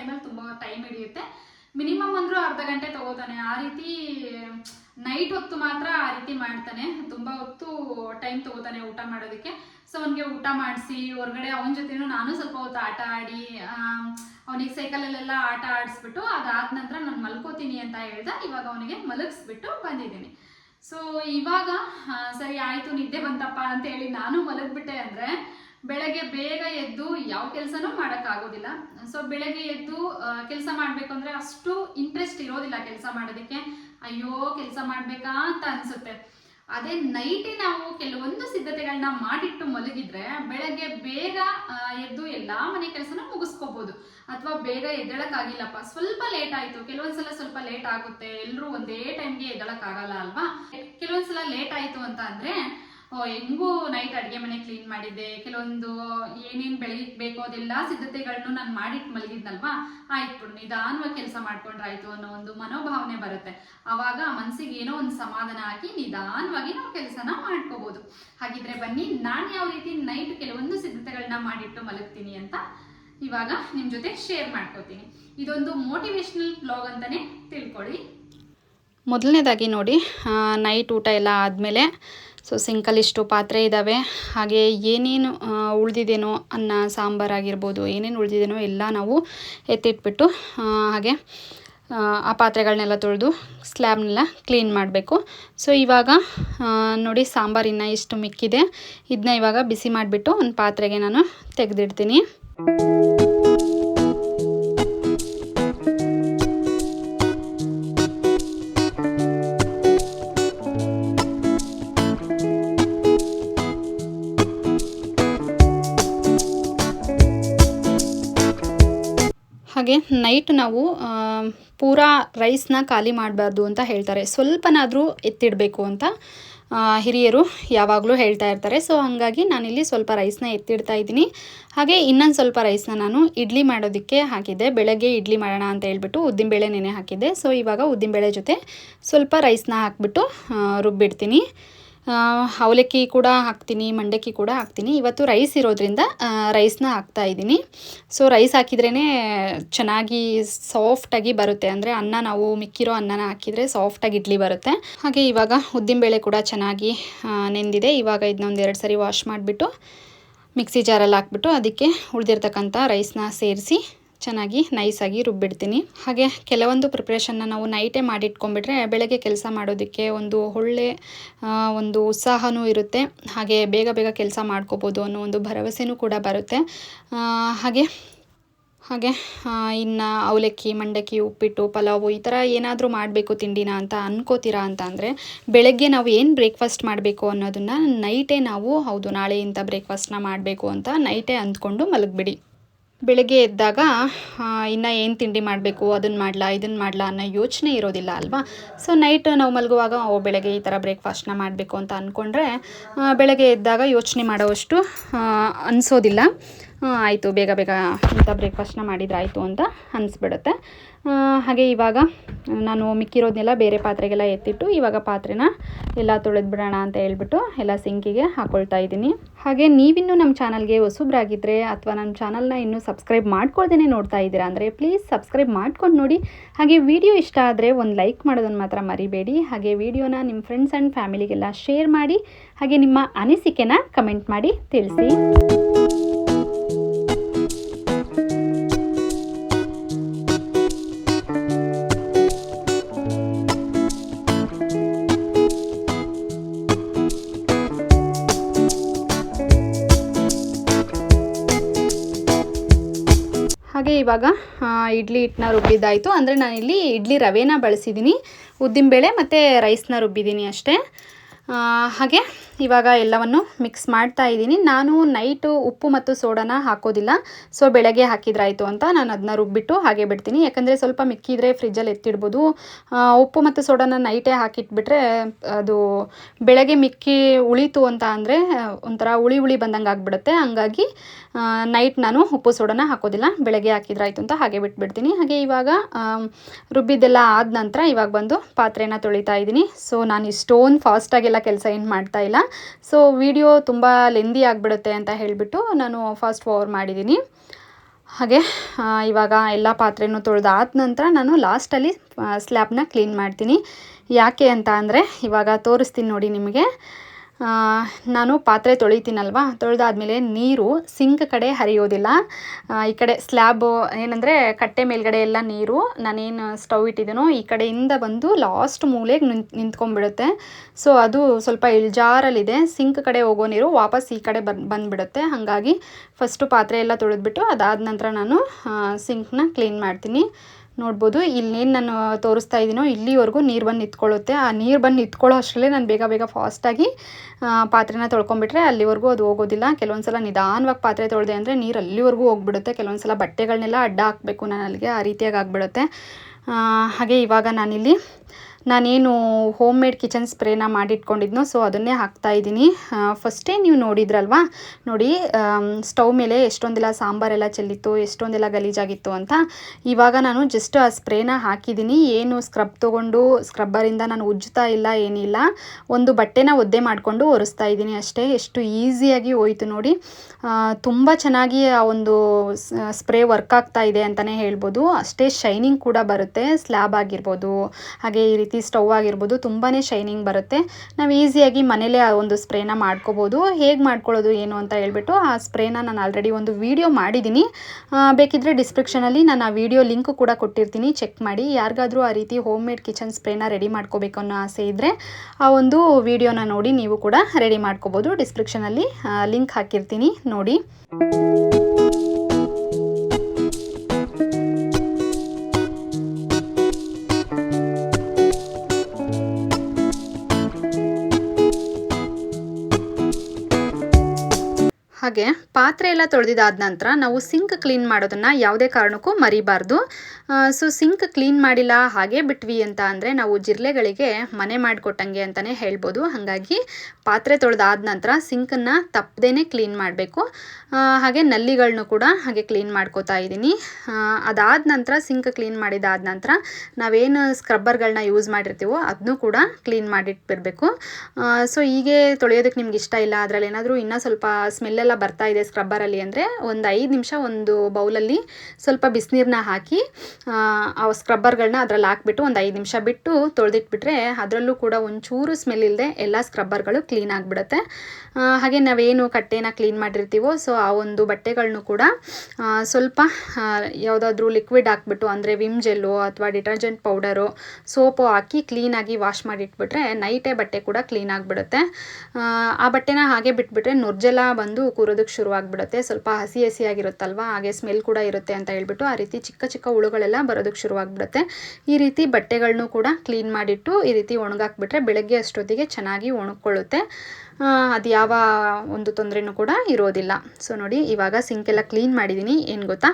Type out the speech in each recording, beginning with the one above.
ಟೈಮಲ್ಲಿ ತುಂಬ ಟೈಮ್ ಹಿಡಿಯುತ್ತೆ. ಮಿನಿಮಮ್ ಅಂದ್ರೂ ಅರ್ಧ ಗಂಟೆ ತಗೋತಾನೆ. ಆ ರೀತಿ ನೈಟ್ ಹೊತ್ತು ಮಾತ್ರ ಆ ರೀತಿ ಮಾಡ್ತಾನೆ. ತುಂಬಾ ಹೊತ್ತು ಟೈಮ್ ತಗೋತಾನೆ ಊಟ ಮಾಡೋದಕ್ಕೆ. ಸೊ ಅವನಿಗೆ ಊಟ ಮಾಡಿಸಿ, ಹೊರಗಡೆ ಅವನ ಜೊತೆನೂ ನಾನು ಸ್ವಲ್ಪ ಹೊತ್ತು ಆಟ ಆಡಿ ಅವನಿಗೆ ಸೈಕಲಲ್ಲೆಲ್ಲ ಆಟ ಆಡಿಸ್ಬಿಟ್ಟು ಅದಾದ ನಂತರ ನಾನು ಮಲ್ಕೋತೀನಿ ಅಂತ ಹೇಳ್ದ. ಇವಾಗ ಅವನಿಗೆ ಮಲಗಿಸ್ಬಿಟ್ಟು ಬಂದಿದ್ದೀನಿ. ಸೊ ಇವಾಗ ಸರಿ ಆಯ್ತು, ನಿದ್ದೆ ಬಂತಪ್ಪ ಅಂತ ಹೇಳಿ ನಾನು ಮಲಗ್ಬಿಟ್ಟೆ ಅಂದ್ರೆ ಬೆಳಗ್ಗೆ ಬೇಗ ಎದ್ದು ಯಾವ ಕೆಲಸನೂ ಮಾಡೋಕ್ಕಾಗೋದಿಲ್ಲ. ಸೊ ಬೆಳಗ್ಗೆ ಎದ್ದು ಕೆಲಸ ಮಾಡಬೇಕು ಅಂದ್ರೆ ಅಷ್ಟು ಇಂಟ್ರೆಸ್ಟ್ ಇರೋದಿಲ್ಲ ಕೆಲಸ ಮಾಡೋದಕ್ಕೆ. ಅಯ್ಯೋ, ಕೆಲಸ ಮಾಡಬೇಕಾ ಅಂತ ಅನ್ಸುತ್ತೆ. ಅದೇ ನೈಟೇ ನಾವು ಕೆಲವೊಂದು ಸಿದ್ಧತೆಗಳನ್ನ ಮಾಡಿಟ್ಟು ಮಲಗಿದ್ರೆ ಬೆಳಗ್ಗೆ ಬೇಗ ಎದ್ದು ಎಲ್ಲಾ ಮನೆ ಕೆಲಸನೂ ಮುಗಿಸ್ಕೋಬಹುದು ಅಥವಾ ಬೇಗ ಎದ್ದೇಳಕ್ಕಾಗಿಲ್ಲಪ್ಪ. ಸ್ವಲ್ಪ ಲೇಟ್ ಆಯ್ತು. ಕೆಲವೊಂದ್ಸಲ ಸ್ವಲ್ಪ ಲೇಟ್ ಆಗುತ್ತೆ. ಎಲ್ಲರೂ ಒಂದೇ ಟೈಮ್ಗೆ ಎದ್ದೇಳಕ್ಕಾಗಲ್ಲ ಅಲ್ವಾ? ಕೆಲವೊಂದ್ಸಲ ಲೇಟ್ ಆಯ್ತು ಅಂತ ಅಂದ್ರೆ ಹೆಂಗೂ ನೈಟ್ ಅಡುಗೆ ಮನೆ ಕ್ಲೀನ್ ಮಾಡಿದ್ದೆ. ಕೆಲವೊಂದು ಏನೇನು ಬೆಳಗ್ಗೆ ಬೇಕೋ ಅದೆಲ್ಲ ಸಿದ್ಧತೆಗಳನ್ನು ನಾನು ಮಾಡಿಟ್ಟು ಮಲಗಿದ್ನಲ್ವಾ? ಆಯ್ತು ಬಿಡು, ನಿಧಾನವಾಗಿ ಕೆಲಸ ಮಾಡ್ಕೊಂಡ್ರಾಯ್ತು ಅನ್ನೋ ಒಂದು ಮನೋಭಾವನೆ ಬರುತ್ತೆ. ಆವಾಗ ಮನಸ್ಸಿಗೆ ಏನೋ ಒಂದು ಸಮಾಧಾನ ಹಾಕಿ ನಿಧಾನವಾಗಿ ನಾವು ಕೆಲಸನ ಮಾಡ್ಕೋಬಹುದು ಹಾಗಿದ್ರೆ ಬನ್ನಿ, ನಾನು ಯಾವ ರೀತಿ ನೈಟ್ ಕೆಲವೊಂದು ಸಿದ್ಧತೆಗಳನ್ನ ಮಾಡಿಟ್ಟು ಮಲಗ್ತೀನಿ ಅಂತ ಇವಾಗ ನಿಮ್ಮ ಜೊತೆ ಶೇರ್ ಮಾಡ್ಕೋತೀನಿ. ಇದೊಂದು ಮೋಟಿವೇಶ್ನಲ್ ಬ್ಲಾಗ್ ಅಂತಾನೆ ತಿಳ್ಕೊಳ್ಳಿ ಮೊದಲನೇದಾಗಿ ನೋಡಿ ನೈಟ್ ಊಟ ಎಲ್ಲ ಆದಮೇಲೆ ಸೊ ಸಿಂಕಲ್ಲಿ ಇಷ್ಟು ಪಾತ್ರೆ ಇದ್ದಾವೆ ಹಾಗೆ ಏನೇನು ಉಳಿದಿದೇನೋ ಅನ್ನ ಸಾಂಬಾರಾಗಿರ್ಬೋದು ಏನೇನು ಉಳಿದಿದೇನೋ ಎಲ್ಲ ನಾವು ಎತ್ತಿಟ್ಬಿಟ್ಟು ಹಾಗೆ ಆ, ಪಾತ್ರೆಗಳನ್ನೆಲ್ಲ ತೊಳೆದು ಸ್ಲ್ಯಾಬ್ನೆಲ್ಲ ಕ್ಲೀನ್ ಮಾಡಬೇಕು. ಸೊ ಇವಾಗ ನೋಡಿ ಸಾಂಬಾರು ಇನ್ನು ಇಷ್ಟು ಮಿಕ್ಕಿದೆ. ಇದನ್ನ ಇವಾಗ ಬಿಸಿ ಮಾಡಿಬಿಟ್ಟು ಒಂದು ಪಾತ್ರೆಗೆ ನಾನು ತೆಗೆದಿಡ್ತೀನಿ. ಹಾಗೆ ನೈಟ್ ನಾವು ಪೂರಾ ರೈಸ್ನ ಖಾಲಿ ಮಾಡಬಾರ್ದು ಅಂತ ಹೇಳ್ತಾರೆ. ಸ್ವಲ್ಪನಾದರೂ ಎತ್ತಿಡಬೇಕು ಅಂತ ಹಿರಿಯರು ಯಾವಾಗಲೂ ಹೇಳ್ತಾ ಇರ್ತಾರೆ. ಸೊ ಹಾಗಾಗಿ ನಾನಿಲ್ಲಿ ಸ್ವಲ್ಪ ರೈಸ್ನ ಎತ್ತಿಡ್ತಾ ಇದ್ದೀನಿ. ಹಾಗೆ ಇನ್ನೊಂದು ಸ್ವಲ್ಪ ರೈಸ್ನ ನಾನು ಇಡ್ಲಿ ಮಾಡೋದಕ್ಕೆ ಹಾಕಿದ್ದೆ. ಬೆಳಗ್ಗೆ ಇಡ್ಲಿ ಮಾಡೋಣ ಅಂತ ಹೇಳ್ಬಿಟ್ಟು ಉದ್ದಿನಬೇಳೆ ನೆನೆ ಹಾಕಿದ್ದೆ. ಸೊ ಇವಾಗ ಉದ್ದಿನಬೇಳೆ ಜೊತೆ ಸ್ವಲ್ಪ ರೈಸ್ನ ಹಾಕ್ಬಿಟ್ಟು ರುಬ್ಬಿಡ್ತೀನಿ. ಅವಲಕ್ಕಿ ಕೂಡ ಹಾಕ್ತೀನಿ, ಮಂಡಕ್ಕಿ ಕೂಡ ಹಾಕ್ತೀನಿ. ಇವತ್ತು ರೈಸ್ ಇರೋದ್ರಿಂದ ರೈಸ್ನ ಹಾಕ್ತಾ ಇದ್ದೀನಿ. ಸೊ ರೈಸ್ ಹಾಕಿದ್ರೇ ಚೆನ್ನಾಗಿ ಸಾಫ್ಟಾಗಿ ಬರುತ್ತೆ. ಅಂದರೆ ಅನ್ನ ನಾವು ಮಿಕ್ಕಿರೋ ಅನ್ನನ ಹಾಕಿದರೆ ಸಾಫ್ಟಾಗಿ ಇಡ್ಲಿ ಬರುತ್ತೆ. ಹಾಗೆ ಇವಾಗ ಉದ್ದಿನಬೇಳೆ ಕೂಡ ಚೆನ್ನಾಗಿ ನೆಂದಿದೆ. ಇವಾಗ ಇದನ್ನ ಒಂದು ಎರಡು ಸರಿ ವಾಶ್ ಮಾಡಿಬಿಟ್ಟು, ಮಿಕ್ಸಿ ಜಾರಲ್ಲಿ ಹಾಕ್ಬಿಟ್ಟು, ಅದಕ್ಕೆ ಉಳಿದಿರ್ತಕ್ಕಂಥ ರೈಸ್ನ ಸೇರಿಸಿ ಚೆನ್ನಾಗಿ, ನೈಸಾಗಿ ರುಬ್ಬಿಡ್ತೀನಿ. ಹಾಗೆ ಕೆಲವೊಂದು ಪ್ರಿಪ್ರೇಷನ್ನ ನಾವು ನೈಟೇ ಮಾಡಿಟ್ಕೊಂಡ್ಬಿಟ್ರೆ ಬೆಳಗ್ಗೆ ಕೆಲಸ ಮಾಡೋದಕ್ಕೆ ಒಂದು ಒಳ್ಳೆ ಒಂದು ಉತ್ಸಾಹನೂ ಇರುತ್ತೆ. ಹಾಗೆ ಬೇಗ ಬೇಗ ಕೆಲಸ ಮಾಡ್ಕೋಬೋದು ಅನ್ನೋ ಒಂದು ಭರವಸೆನೂ ಕೂಡ ಬರುತ್ತೆ. ಹಾಗೆ ಹಾಗೆ ಇನ್ನು ಅವಲಕ್ಕಿ, ಮಂಡಕ್ಕಿ, ಉಪ್ಪಿಟ್ಟು, ಪಲಾವು ಈ ಥರ ಏನಾದರೂ ಮಾಡಬೇಕು ತಿಂಡಿನ ಅಂತ ಅನ್ಕೋತೀರಾ ಅಂತ ಅಂದರೆ, ಬೆಳಗ್ಗೆ ನಾವು ಏನು ಬ್ರೇಕ್ಫಾಸ್ಟ್ ಮಾಡಬೇಕು ಅನ್ನೋದನ್ನು ನೈಟೇ ನಾವು ಹೌದು ನಾಳೆ ಇಂಥ ಬ್ರೇಕ್ಫಾಸ್ಟ್ನ ಮಾಡಬೇಕು ಅಂತ ನೈಟೇ ಅಂದ್ಕೊಂಡು ಮಲಗಿಬಿಡಿ. ಬೆಳಗ್ಗೆ ಎದ್ದಾಗ ಇನ್ನು ಏನು ತಿಂಡಿ ಮಾಡಬೇಕು ಅದನ್ನು ಮಾಡಲಾ ಇದನ್ನು ಮಾಡಲಾ ಅನ್ನೋ ಯೋಚನೆ ಇರೋದಿಲ್ಲ ಅಲ್ವಾ? ಸೊ ನೈಟ್ ನಾವು ಮಲಗುವಾಗ, ಓ, ಬೆಳಗ್ಗೆ ಈ ಥರ ಬ್ರೇಕ್ಫಾಸ್ಟ್ನ ಮಾಡಬೇಕು ಅಂತ ಅಂದ್ಕೊಂಡ್ರೆ ಬೆಳಗ್ಗೆ ಎದ್ದಾಗ ಯೋಚನೆ ಮಾಡೋವಷ್ಟು ಅನಿಸೋದಿಲ್ಲ. ಆಯಿತು, ಬೇಗ ಬೇಗ ಇಂಥ ಬ್ರೇಕ್ಫಾಸ್ಟ್ನ ಮಾಡಿದ್ರೆ ಆಯಿತು ಅಂತ ಅನಿಸ್ಬಿಡುತ್ತೆ. ಹಾಗೆ ಇವಾಗ ನಾನು ಮಿಕ್ಕಿರೋದನ್ನೆಲ್ಲ ಬೇರೆ ಪಾತ್ರೆಗೆಲ್ಲ ಎತ್ತಿಟ್ಟು, ಇವಾಗ ಪಾತ್ರೆನ ಎಲ್ಲ ತೊಳೆದ್ಬಿಡೋಣ ಅಂತ ಹೇಳ್ಬಿಟ್ಟು ಎಲ್ಲ ಸಿಂಕಿಗೆ ಹಾಕ್ಕೊಳ್ತಾ ಇದ್ದೀನಿ. ಹಾಗೆ ನೀವಿನ್ನೂ ನಮ್ಮ ಚಾನಲ್ಗೆ ಹೊಸಬ್ರಾಗಿದ್ದರೆ ಅಥವಾ ನಮ್ಮ ಚಾನಲ್ನ ಇನ್ನೂ ಸಬ್ಸ್ಕ್ರೈಬ್ ಮಾಡ್ಕೊಳ್ದೇ ನೋಡ್ತಾ ಇದ್ದೀರಾ ಅಂದರೆ ಪ್ಲೀಸ್ ಸಬ್ಸ್ಕ್ರೈಬ್ ಮಾಡ್ಕೊಂಡು ನೋಡಿ. ಹಾಗೆ ವಿಡಿಯೋ ಇಷ್ಟ ಆದರೆ ಒಂದು ಲೈಕ್ ಮಾಡೋದನ್ನು ಮಾತ್ರ ಮರಿಬೇಡಿ. ಹಾಗೆ ವಿಡಿಯೋನ ನಿಮ್ಮ ಫ್ರೆಂಡ್ಸ್ ಆ್ಯಂಡ್ ಫ್ಯಾಮಿಲಿಗೆಲ್ಲ ಶೇರ್ ಮಾಡಿ, ಹಾಗೆ ನಿಮ್ಮ ಅನಿಸಿಕೆನ ಕಮೆಂಟ್ ಮಾಡಿ ತಿಳಿಸಿ. ಹಾಗೆ ಇವಾಗ ಇಡ್ಲಿ ಹಿಟ್ಟನ್ನ ರುಬ್ಬಿದ್ದಾಯಿತು. ಅಂದರೆ ನಾನಿಲ್ಲಿ ಇಡ್ಲಿ ರವೆನ ಬಳಸಿದ್ದೀನಿ ಉದ್ದಿನಬೇಳೆ ಮತ್ತು ರೈಸ್ನ ರುಬ್ಬಿದ್ದೀನಿ ಅಷ್ಟೇ. ಹಾಗೆ ಇವಾಗ ಎಲ್ಲವನ್ನು ಮಿಕ್ಸ್ ಮಾಡ್ತಾ ಇದ್ದೀನಿ. ನಾನು ನೈಟು ಉಪ್ಪು ಮತ್ತು ಸೋಡಾನ ಹಾಕೋದಿಲ್ಲ. ಸೊ ಬೆಳಗ್ಗೆ ಹಾಕಿದ್ರಾಯಿತು ಅಂತ ನಾನು ಅದನ್ನ ರುಬ್ಬಿಟ್ಟು ಹಾಗೆ ಬಿಡ್ತೀನಿ. ಯಾಕಂದರೆ ಸ್ವಲ್ಪ ಮಿಕ್ಕಿದ್ರೆ ಫ್ರಿಜ್ಜಲ್ಲಿ ಎತ್ತಿಡ್ಬೋದು. ಉಪ್ಪು ಮತ್ತು ಸೋಡಾನ ನೈಟೇ ಹಾಕಿಟ್ಬಿಟ್ರೆ, ಅದು ಬೆಳಗ್ಗೆ ಮಿಕ್ಕಿ ಉಳಿತು ಅಂತ ಅಂದರೆ, ಒಂಥರ ಉಳಿ ಉಳಿ ಬಂದಂಗೆ ಆಗಿಬಿಡುತ್ತೆ. ಹಂಗಾಗಿ ನೈಟ್ ನಾನು ಉಪ್ಪು ಸೋಡಾನ ಹಾಕೋದಿಲ್ಲ. ಬೆಳಗ್ಗೆ ಹಾಕಿದ್ರಾಯಿತು ಅಂತ ಹಾಗೆ ಬಿಟ್ಬಿಡ್ತೀನಿ. ಹಾಗೆ ಇವಾಗ ರುಬ್ಬಿದ್ದೆಲ್ಲ ಆದ ನಂತರ ಇವಾಗ ಬಂದು ಪಾತ್ರೆನ ತೊಳಿತಾ ಇದ್ದೀನಿ. ಸೊ ನಾನು ಇಷ್ಟೊಂದು ಫಾಸ್ಟಾಗೆಲ್ಲ ಕೆಲಸ ಏನು ಮಾಡ್ತಾ ಇಲ್ಲ. ಸೊ ವಿಡಿಯೋ ತುಂಬ ಲೆಂದಿ ಆಗಿಬಿಡುತ್ತೆ ಅಂತ ಹೇಳಿಬಿಟ್ಟು ನಾನು ಫಾಸ್ಟ್ ಫಾರ್ವರ್ಡ್ ಮಾಡಿದ್ದೀನಿ ಹಾಗೆ ಇವಾಗ ಎಲ್ಲ ಪಾತ್ರೆನೂ ತೊಳೆದಾದ ನಂತರ ನಾನು ಲಾಸ್ಟಲ್ಲಿ ಸ್ಲ್ಯಾಬ್ನ ಕ್ಲೀನ್ ಮಾಡ್ತೀನಿ. ಯಾಕೆ ಅಂತ ಅಂದರೆ, ಇವಾಗ ತೋರಿಸ್ತೀನಿ ನೋಡಿ ನಿಮಗೆ. ನಾನು ಪಾತ್ರೆ ತೊಳಿತೀನಲ್ವಾ? ತೊಳೆದಾದ್ಮೇಲೆ ನೀರು ಸಿಂಕ್ ಕಡೆ ಹರಿಯೋದಿಲ್ಲ. ಈ ಕಡೆ ಸ್ಲ್ಯಾಬು, ಏನಂದರೆ ಕಟ್ಟೆ ಮೇಲ್ಗಡೆ ಎಲ್ಲ ನೀರು, ನಾನೇನು ಸ್ಟವ್ ಇಟ್ಟಿದ್ದೀನೋ ಈ ಕಡೆಯಿಂದ ಬಂದು ಲಾಸ್ಟ್ ಮೂಲೆಗೆ ನಿಂತ್, ನಿಂತ್ಕೊಂಡ್ಬಿಡುತ್ತೆ. ಸೊ, ಅದು ಸ್ವಲ್ಪ ಇಳ್ಜಾರಲ್ಲಿದೆ. ಸಿಂಕ್ ಕಡೆ ಹೋಗೋ ನೀರು ವಾಪಸ್ ಈ ಕಡೆ ಬಂದು, ಬಂದುಬಿಡುತ್ತೆ. ಹಾಗಾಗಿ ಫಸ್ಟು ಪಾತ್ರೆ ಎಲ್ಲ ತೊಳೆದ್ಬಿಟ್ಟು ಅದಾದ ನಂತರ ನಾನು ಸಿಂಕ್ನ ಕ್ಲೀನ್ ಮಾಡ್ತೀನಿ. ನೋಡ್ಬೋದು. ಇಲ್ಲೇನು ನಾನು ತೋರಿಸ್ತಾ ಇದ್ದೀನೋ ಇಲ್ಲಿವರೆಗೂ ನೀರು ಬಂದು ನಿಂತ್ಕೊಳ್ಳುತ್ತೆ. ಆ ನೀರು ಬಂದು ನಿಂತ್ಕೊಳ್ಳೋ ಅಷ್ಟರಲ್ಲೇ ನಾನು ಬೇಗ ಬೇಗ ಫಾಸ್ಟಾಗಿ ಪಾತ್ರೆನ ತೊಳ್ಕೊಂಬಿಟ್ರೆ ಅಲ್ಲಿವರೆಗೂ ಅದು ಹೋಗೋದಿಲ್ಲ. ಕೆಲವೊಂದು ಸಲ ನಿಧಾನವಾಗಿ ಪಾತ್ರೆ ತೊಳೆದೆ ಅಂದರೆ ನೀರು ಅಲ್ಲಿವರೆಗೂ ಹೋಗ್ಬಿಡುತ್ತೆ. ಕೆಲವೊಂದು ಸಲ ಬಟ್ಟೆಗಳನ್ನೆಲ್ಲ ಅಡ್ಡ ಹಾಕಬೇಕು ನಾನು ಅಲ್ಲಿಗೆ, ಆ ರೀತಿಯಾಗಿ ಆಗಿಬಿಡುತ್ತೆ. ಹಾಗೆ ಇವಾಗ ನಾನಿಲ್ಲಿ ನಾನೇನು ಹೋಮ್ ಮೇಡ್ ಕಿಚನ್ ಸ್ಪ್ರೇನ ಮಾಡಿಟ್ಕೊಂಡಿದ್ನೋ ಸೊ ಅದನ್ನೇ ಹಾಕ್ತಾ ಇದ್ದೀನಿ. ಫಸ್ಟೇ ನೀವು ನೋಡಿದ್ರಲ್ವಾ? ನೋಡಿ ಸ್ಟವ್ ಮೇಲೆ ಎಷ್ಟೊಂದೆಲ್ಲ ಸಾಂಬಾರೆಲ್ಲ ಚೆಲ್ಲಿತ್ತು, ಎಷ್ಟೊಂದೆಲ್ಲ ಗಲೀಜಾಗಿತ್ತು ಅಂತ. ಇವಾಗ ನಾನು ಜಸ್ಟ್ ಆ ಸ್ಪ್ರೇನ ಹಾಕಿದ್ದೀನಿ. ಏನು ಸ್ಕ್ರಬ್ ತೊಗೊಂಡು ಸ್ಕ್ರಬ್ಬರಿಂದ ನಾನು ಉಜ್ಜುತ್ತಾ ಇಲ್ಲ, ಏನಿಲ್ಲ. ಒಂದು ಬಟ್ಟೆನ ಒದ್ದೆ ಮಾಡಿಕೊಂಡು ಒರೆಸ್ತಾ ಇದ್ದೀನಿ ಅಷ್ಟೇ. ಎಷ್ಟು ಈಸಿಯಾಗಿ ಹೋಯಿತು ನೋಡಿ. ತುಂಬ ಚೆನ್ನಾಗಿ ಆ ಒಂದು ಸ್ಪ್ರೇ ವರ್ಕ್ ಆಗ್ತಾ ಇದೆ ಅಂತಲೇ ಹೇಳ್ಬೋದು. ಅಷ್ಟೇ ಶೈನಿಂಗ್ ಕೂಡ ಬರುತ್ತೆ ಸ್ಲ್ಯಾಬ್ ಆಗಿರ್ಬೋದು. ಹಾಗೆ ಈ ರೀತಿ ಸ್ಟವ್ ಆಗಿರ್ಬೋದು ತುಂಬಾ ಶೈನಿಂಗ್ ಬರುತ್ತೆ. ನಾವು ಈಸಿಯಾಗಿ ಮನೇಲೇ ಆ ಒಂದು ಸ್ಪ್ರೇನ ಮಾಡ್ಕೋಬೋದು. ಹೇಗೆ ಮಾಡ್ಕೊಳ್ಳೋದು ಏನು ಅಂತ ಹೇಳ್ಬಿಟ್ಟು ಆ ಸ್ಪ್ರೇನ ನಾನು ಆಲ್ರೆಡಿ ಒಂದು ವಿಡಿಯೋ ಮಾಡಿದ್ದೀನಿ ಬೇಕಿದ್ದರೆ ಡಿಸ್ಕ್ರಿಪ್ಷನಲ್ಲಿ ನಾನು ಆ ವಿಡಿಯೋ ಲಿಂಕ್ ಕೂಡ ಕೊಟ್ಟಿರ್ತೀನಿ. ಚೆಕ್ ಮಾಡಿ. ಯಾರಿಗಾದರೂ ಆ ರೀತಿ ಹೋಮ್ ಮೇಡ್ ಕಿಚನ್ ಸ್ಪ್ರೇನ ರೆಡಿ ಮಾಡ್ಕೋಬೇಕು ಅನ್ನೋ ಆಸೆ ಇದ್ದರೆ ಆ ಒಂದು ವಿಡಿಯೋನ ನೋಡಿ ನೀವು ಕೂಡ ರೆಡಿ ಮಾಡ್ಕೋಬೋದು. ಡಿಸ್ಕ್ರಿಪ್ಷನಲ್ಲಿ ಲಿಂಕ್ ಹಾಕಿರ್ತೀನಿ. ನೋಡಿ. ಹಾಗೆ ಪಾತ್ರೆ ಎಲ್ಲ ತೊಳೆದಿದ್ದಾದ ನಂತರ ನಾವು ಸಿಂಕ್ ಕ್ಲೀನ್ ಮಾಡೋದನ್ನು ಯಾವುದೇ ಕಾರಣಕ್ಕೂ ಮರಿಬಾರ್ದು. ಸೊ ಸಿಂಕ್ ಕ್ಲೀನ್ ಮಾಡಿಲ್ಲ ಹಾಗೆ ಬಿಟ್ವಿ ಅಂತ ಅಂದರೆ ನಾವು ಜಿರ್ಲೆಗಳಿಗೆ ಮನೆ ಮಾಡಿಕೊಟ್ಟಂಗೆ ಅಂತಲೇ ಹೇಳ್ಬೋದು. ಹಾಗಾಗಿ ಪಾತ್ರೆ ತೊಳೆದಾದ ನಂತರ ಸಿಂಕನ್ನು ತಪ್ಪದೇ ಕ್ಲೀನ್ ಮಾಡಬೇಕು. ಹಾಗೆ ನಲ್ಲಿಗಳನ್ನೂ ಕೂಡ ಹಾಗೆ ಕ್ಲೀನ್ ಮಾಡ್ಕೋತಾ ಇದ್ದೀನಿ. ಅದಾದ ನಂತರ ಸಿಂಕ್ ಕ್ಲೀನ್ ಮಾಡಿದಾದ ನಂತರ ನಾವೇನು ಸ್ಕ್ರಬ್ಬರ್ಗಳನ್ನ ಯೂಸ್ ಮಾಡಿರ್ತೀವೋ ಅದನ್ನೂ ಕೂಡ ಕ್ಲೀನ್ ಮಾಡಿಟ್ಬಿರಬೇಕು ಸೊ ಹೀಗೆ ತೊಳೆಯೋದಕ್ಕೆ ನಿಮ್ಗೆ ಇಷ್ಟ ಇಲ್ಲ, ಅದರಲ್ಲಿ ಏನಾದರೂ ಇನ್ನೂ ಸ್ವಲ್ಪ ಸ್ಮೆಲ್ಲೆಲ್ಲ ಬರ್ತಾ ಇದೆ ಸ್ಕ್ರಬ್ಬರಲ್ಲಿ ಅಂದರೆ ಒಂದು ಐದು ನಿಮಿಷ ಒಂದು ಬೌಲಲ್ಲಿ ಸ್ವಲ್ಪ ಬಿಸಿನೀರನ್ನ ಹಾಕಿ ಆ, ಸ್ಕ್ರಬ್ಬರ್ಗಳನ್ನ ಅದರಲ್ಲಿ ಹಾಕ್ಬಿಟ್ಟು ಒಂದು ಐದು ನಿಮಿಷ ಬಿಟ್ಟು ತೊಳೆದಿಟ್ಬಿಟ್ರೆ ಅದರಲ್ಲೂ ಕೂಡ ಒಂಚೂರು ಸ್ಮೆಲ್ ಇಲ್ಲದೆ ಎಲ್ಲ ಸ್ಕ್ರಬ್ಬರ್ಗಳು ಕ್ಲೀನ್ ಆಗಿಬಿಡುತ್ತೆ. ಹಾಗೆ ನಾವೇನು ಕಟ್ಟೆನ ಕ್ಲೀನ್ ಮಾಡಿರ್ತೀವೋ ಸೊ ಆ ಒಂದು ಬಟ್ಟೆಗಳನ್ನೂ ಕೂಡ ಸ್ವಲ್ಪ ಯಾವುದಾದ್ರೂ ಲಿಕ್ವಿಡ್ ಹಾಕ್ಬಿಟ್ಟು ಅಂದರೆ ವಿಮ್ ಜೆಲ್ಲು ಅಥವಾ ಡಿಟರ್ಜೆಂಟ್ ಪೌಡರು ಸೋಪು ಹಾಕಿ ಕ್ಲೀನಾಗಿ ವಾಶ್ ಮಾಡಿಟ್ಬಿಟ್ರೆ ನೈಟೇ ಬಟ್ಟೆ ಕೂಡ ಕ್ಲೀನ್ ಆಗಿಬಿಡುತ್ತೆ. ಆ ಬಟ್ಟೆನ ಹಾಗೆ ಬಿಟ್ಬಿಟ್ರೆ ನೊರ್ಜೆಲ್ಲ ಬಂದು ಕೂರೋದಕ್ಕೆ ಶುರುವಾಗ್ಬಿಡುತ್ತೆ. ಸ್ವಲ್ಪ ಹಸಿ ಹಸಿಯಾಗಿರುತ್ತಲ್ವ? ಹಾಗೆ ಸ್ಮೆಲ್ ಕೂಡ ಇರುತ್ತೆ ಅಂತ ಹೇಳ್ಬಿಟ್ಟು ಆ ರೀತಿ ಚಿಕ್ಕ ಚಿಕ್ಕ ಹುಳುಗಳೆಲ್ಲ ಬರೋದಕ್ಕೆ ಶುರುವಾಗ್ಬಿಡುತ್ತೆ. ಈ ರೀತಿ ಬಟ್ಟೆಗಳನ್ನೂ ಕೂಡ ಕ್ಲೀನ್ ಮಾಡಿಟ್ಟು ಈ ರೀತಿ ಒಣಗಾಕ್ಬಿಟ್ರೆ ಬೆಳಗ್ಗೆ ಅಷ್ಟೊತ್ತಿಗೆ ಚೆನ್ನಾಗಿ ಒಣಕೊಳ್ಳುತ್ತೆ ಅದು ಯಾವ ಒಂದು ತೊಂದರೆನೂ ಕೂಡ ಇರೋದಿಲ್ಲ. ಸೊ ನೋಡಿ, ಇವಾಗ ಸಿಂಕೆಲ್ಲ ಕ್ಲೀನ್ ಮಾಡಿದ್ದೀನಿ ಏನು ಗೊತ್ತಾ?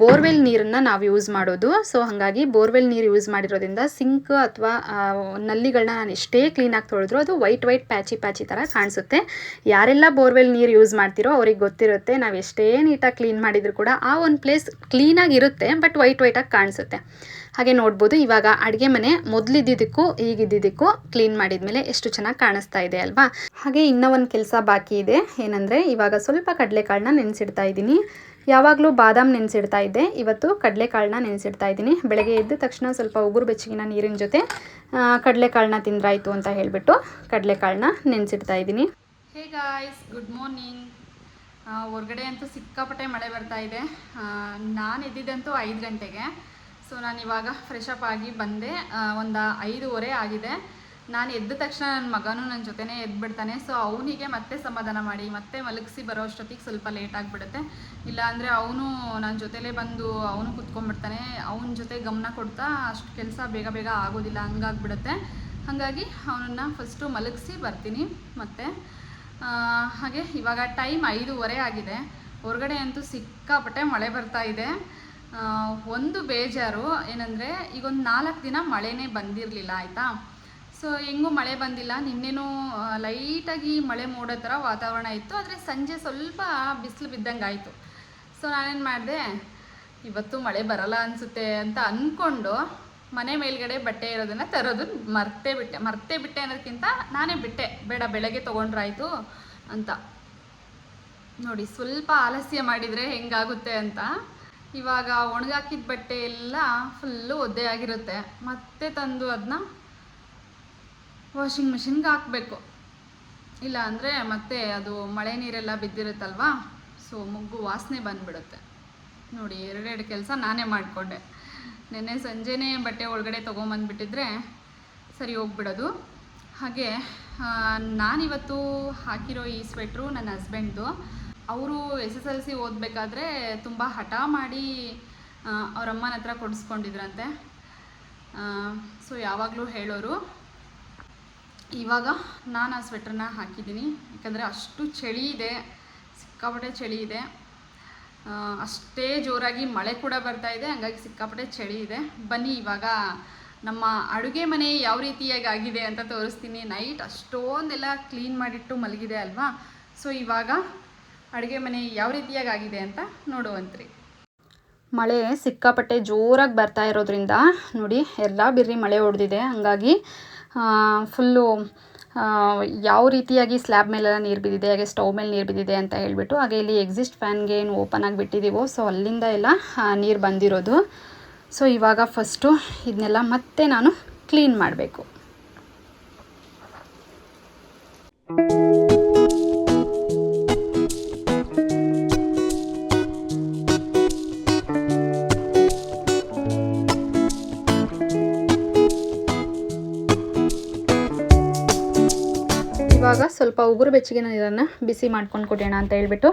ಬೋರ್ವೆಲ್ ನೀರನ್ನು ನಾವು ಯೂಸ್ ಮಾಡೋದು. ಸೊ ಹಾಗಾಗಿ ಬೋರ್ವೆಲ್ ನೀರು ಯೂಸ್ ಮಾಡಿರೋದ್ರಿಂದ ಸಿಂಕ್ ಅಥವಾ ನಲ್ಲಿಗಳನ್ನ ನಾನು ಎಷ್ಟೇ ಕ್ಲೀನಾಗಿ ತೊಳೆದ್ರು ಅದು ವೈಟ್ ವೈಟ್ ಪ್ಯಾಚಿ ಪ್ಯಾಚಿ ಥರ ಕಾಣಿಸುತ್ತೆ. ಯಾರೆಲ್ಲ ಬೋರ್ವೆಲ್ ನೀರು ಯೂಸ್ ಮಾಡ್ತಿರೋ ಅವ್ರಿಗೆ ಗೊತ್ತಿರುತ್ತೆ. ನಾವು ಎಷ್ಟೇ ನೀಟಾಗಿ ಕ್ಲೀನ್ ಮಾಡಿದರೂ ಕೂಡ ಆ ಒಂದು ಪ್ಲೇಸ್ ಕ್ಲೀನಾಗಿರುತ್ತೆ ಬಟ್ ವೈಟ್ ವೈಟಾಗಿ ಕಾಣಿಸುತ್ತೆ. ಹಾಗೆ ನೋಡ್ಬೋದು, ಇವಾಗ ಅಡುಗೆ ಮನೆ ಮೊದಲಿದ್ದಿದ್ದಕ್ಕೂ ಈಗಿದ್ದಿದ್ದಕ್ಕೂ ಕ್ಲೀನ್ ಮಾಡಿದ್ಮೇಲೆ ಎಷ್ಟು ಚೆನ್ನಾಗಿ ಕಾಣಿಸ್ತಾ ಇದೆ ಅಲ್ವಾ? ಹಾಗೆ ಇನ್ನೂ ಒಂದು ಕೆಲಸ ಬಾಕಿ ಇದೆ. ಏನಂದರೆ, ಇವಾಗ ಸ್ವಲ್ಪ ಕಡಲೆಕಾಳನ್ನ ನೆನೆಸಿಡ್ತಾ ಇದ್ದೀನಿ. ಯಾವಾಗಲೂ ಬಾದಾಮ್ ನೆನೆಸಿಡ್ತಾ ಇದ್ದೆ. ಇವತ್ತು ಕಡಲೆಕಾಳನ್ನ ನೆನೆಸಿಡ್ತಾ ಇದ್ದೀನಿ. ಬೆಳಗ್ಗೆ ಎದ್ದ ತಕ್ಷಣ ಸ್ವಲ್ಪ ಉಗುರು ಬೆಚ್ಚಗಿನ ನೀರಿನ ಜೊತೆ ಕಡಲೆಕಾಳನ್ನ ತಿಂದ್ರಾಯಿತು ಅಂತ ಹೇಳಿಬಿಟ್ಟು ಕಡಲೆಕಾಳನ್ನ ನೆನೆಸಿಡ್ತಾ ಇದ್ದೀನಿ. ಹೇ ಗಾಯ್ಸ್ ಗುಡ್ ಮಾರ್ನಿಂಗ್ ಹೊರಗಡೆ ಅಂತೂ ಸಿಕ್ಕಾಪಟ್ಟೆ ಮಳೆ ಬರ್ತಾ ಇದೆ. ನಾನು ಎದ್ದಿದ್ದಂತೂ ಐದು ಗಂಟೆಗೆ. ಸೊ ನಾನು ಇವಾಗ ಫ್ರೆಶ್ ಅಪ್ ಆಗಿ ಬಂದೆ. ಒಂದು ಐದೂವರೆ ಆಗಿದೆ. ನಾನು ಎದ್ದ ತಕ್ಷಣ ನನ್ನ ಮಗನೂ ನನ್ನ ಜೊತೆನೇ ಎದ್ಬಿಡ್ತಾನೆ. ಸೊ ಅವನಿಗೆ ಮತ್ತೆ ಸಮಾಧಾನ ಮಾಡಿ, ಮತ್ತೆ ಮಲಗಿಸಿ ಬರೋ ಅಷ್ಟೊತ್ತಿಗೆ ಸ್ವಲ್ಪ ಲೇಟ್ ಆಗಿಬಿಡುತ್ತೆ. ಇಲ್ಲಾಂದರೆ ಅವನು ನನ್ನ ಜೊತೆಲೇ ಬಂದು ಅವನು ಕುತ್ಕೊಂಡ್ಬಿಡ್ತಾನೆ. ಅವನ ಜೊತೆ ಗಮನ ಕೊಡ್ತಾ ಅಷ್ಟು ಕೆಲಸ ಬೇಗ ಬೇಗ ಆಗೋದಿಲ್ಲ, ಹಂಗಾಗ್ಬಿಡುತ್ತೆ. ಹಾಗಾಗಿ ಅವನನ್ನು ಫಸ್ಟು ಮಲಗಿಸಿ ಬರ್ತೀನಿ ಮತ್ತೆ ಹಾಗೆ ಇವಾಗ ಟೈಮ್ ಐದೂವರೆ ಆಗಿದೆ. ಹೊರಗಡೆ ಅಂತೂ ಸಿಕ್ಕಾಪಟ್ಟೆ ಮಳೆ ಬರ್ತಾ ಇದೆ. ಒಂದು ಬೇಜಾರು ಏನಂದರೆ ಈಗ ಒಂದು ನಾಲ್ಕು ದಿನ ಮಳೆನೇ ಬಂದಿರಲಿಲ್ಲ, ಆಯಿತಾ? ಸೊ ಹೆಂಗೂ ಮಳೆ ಬಂದಿಲ್ಲ. ನಿನ್ನೆನೂ ಲೈಟಾಗಿ ಮಳೆ ಮೂಡೋ ಥರ ವಾತಾವರಣ ಇತ್ತು, ಆದರೆ ಸಂಜೆ ಸ್ವಲ್ಪ ಬಿಸಿಲು ಬಿದ್ದಂಗೆ ಆಯಿತು. ಸೊ ನಾನೇನು ಮಾಡಿದೆ, ಇವತ್ತು ಮಳೆ ಬರಲ್ಲ ಅನಿಸುತ್ತೆ ಅಂತ ಅಂದ್ಕೊಂಡು ಮನೆ ಮೇಲ್ಗಡೆ ಬಟ್ಟೆ ಇರೋದನ್ನು ತರೋದು ಮರ್ತೇ ಬಿಟ್ಟೆ. ಮರ್ತೇ ಬಿಟ್ಟೆ ಅನ್ನೋದಕ್ಕಿಂತ ನಾನೇ ಬಿಟ್ಟೆ. ಬೇಡ, ಬೆಳಗ್ಗೆ ತೊಗೊಂಡ್ರಾಯ್ತು ಅಂತ. ನೋಡಿ, ಸ್ವಲ್ಪ ಆಲಸ್ಯ ಮಾಡಿದರೆ ಹೆಂಗಾಗುತ್ತೆ ಅಂತ. ಇವಾಗ ಒಣಗಾಕಿದ ಬಟ್ಟೆ ಎಲ್ಲ ಫುಲ್ಲು ಒದ್ದೆ ಆಗಿರುತ್ತೆ. ಮತ್ತೆ ತಂದು ಅದನ್ನ ವಾಷಿಂಗ್ ಮಿಷಿನ್ಗೆ ಹಾಕಬೇಕು. ಇಲ್ಲ ಅಂದರೆ ಮತ್ತೆ ಅದು ಮಳೆ ನೀರೆಲ್ಲ ಬಿದ್ದಿರುತ್ತಲ್ವಾ? ಸೊ ಮುಗ್ಗು ವಾಸನೆ ಬಂದ್ಬಿಡುತ್ತೆ. ನೋಡಿ, ಎರಡೆರಡು ಕೆಲಸ ನಾನೇ ಮಾಡಿಕೊಂಡೆ. ನೆನ್ನೆ ಸಂಜೆನೇ ಬಟ್ಟೆ ಒಳಗಡೆ ತೊಗೊಂಬಂದ್ಬಿಟ್ಟಿದ್ರೆ ಸರಿ ಹೋಗ್ಬಿಡೋದು. ಹಾಗೆ ನಾನಿವತ್ತು ಹಾಕಿರೋ ಈ ಸ್ವೆಟ್ರು ನನ್ನ ಹಸ್ಬೆಂಡ್ದು ಅವರು ಎಸ್ ಎಸ್ ಎಲ್ ಸಿ ಓದಬೇಕಾದ್ರೆ ತುಂಬ ಹಠ ಮಾಡಿ ಅವರಮ್ಮನ ಹತ್ರ ಕೊಡಿಸ್ಕೊಂಡಿದ್ರಂತೆ. ಸೊ ಯಾವಾಗಲೂ ಹೇಳೋರು, ಇವಾಗ ನಾನು ಆ ಸ್ವೆಟ್ರನ್ನ ಹಾಕಿದ್ದೀನಿ. ಯಾಕಂದರೆ ಅಷ್ಟು ಚಳಿ ಇದೆ, ಸಿಕ್ಕಾಪಟ್ಟೆ ಚಳಿ ಇದೆ. ಅಷ್ಟೇ ಜೋರಾಗಿ ಮಳೆ ಕೂಡ ಬರ್ತಾ ಇದೆ, ಹಂಗಾಗಿ ಸಿಕ್ಕಾಪಟ್ಟೆ ಚಳಿ ಇದೆ. ಬನ್ನಿ ಇವಾಗ ನಮ್ಮ ಅಡುಗೆ ಮನೆ ಯಾವ ರೀತಿಯಾಗಿ ಆಗಿದೆ ಅಂತ ತೋರಿಸ್ತೀನಿ. ನೈಟ್ ಅಷ್ಟೊಂದೆಲ್ಲ ಕ್ಲೀನ್ ಮಾಡಿಟ್ಟು ಮಲಗಿದೆ ಅಲ್ವಾ? ಸೊ ಇವಾಗ ಅಡುಗೆ ಮನೆ ಯಾವ ರೀತಿಯಾಗಿ ಆಗಿದೆ ಅಂತ ನೋಡುವಂತ್ರಿ. ಮಳೆ ಸಿಕ್ಕಾಪಟ್ಟೆ ಜೋರಾಗಿ ಬರ್ತಾ ಇರೋದ್ರಿಂದ ನೋಡಿ ಎಲ್ಲ ಬಿರ್ರಿ ಮಳೆ ಹೊಡೆದಿದೆ ಹಂಗಾಗಿ ಫುಲ್ಲು ಯಾವ ರೀತಿಯಾಗಿ ಸ್ಲ್ಯಾಬ್ ಮೇಲೆಲ್ಲ ನೀರು ಬಿದ್ದಿದೆ, ಹಾಗೆ ಸ್ಟವ್ ಮೇಲೆ ನೀರು ಬಿದ್ದಿದೆ ಅಂತ ಹೇಳಿಬಿಟ್ಟು, ಹಾಗೆ ಇಲ್ಲಿ ಎಕ್ಸಿಸ್ಟ್ ಫ್ಯಾನ್ಗೆ ಏನು ಓಪನ್ ಆಗಿ ಬಿಟ್ಟಿದ್ದೀವೋ ಸೊ ಅಲ್ಲಿಂದ ಎಲ್ಲ ನೀರು ಬಂದಿರೋದು. ಸೊ ಇವಾಗ ಫಸ್ಟು ಇದನ್ನೆಲ್ಲ ಮತ್ತೆ ನಾನು ಕ್ಲೀನ್ ಮಾಡಬೇಕು. ಇವಾಗ ಸ್ವಲ್ಪ ಉಗುರು ಬೆಚ್ಚಗಿನ ನೀರನ್ನು ಬಿಸಿ ಮಾಡ್ಕೊಂಡು ಕೊಡೋಣ ಅಂತ ಹೇಳ್ಬಿಟ್ಟು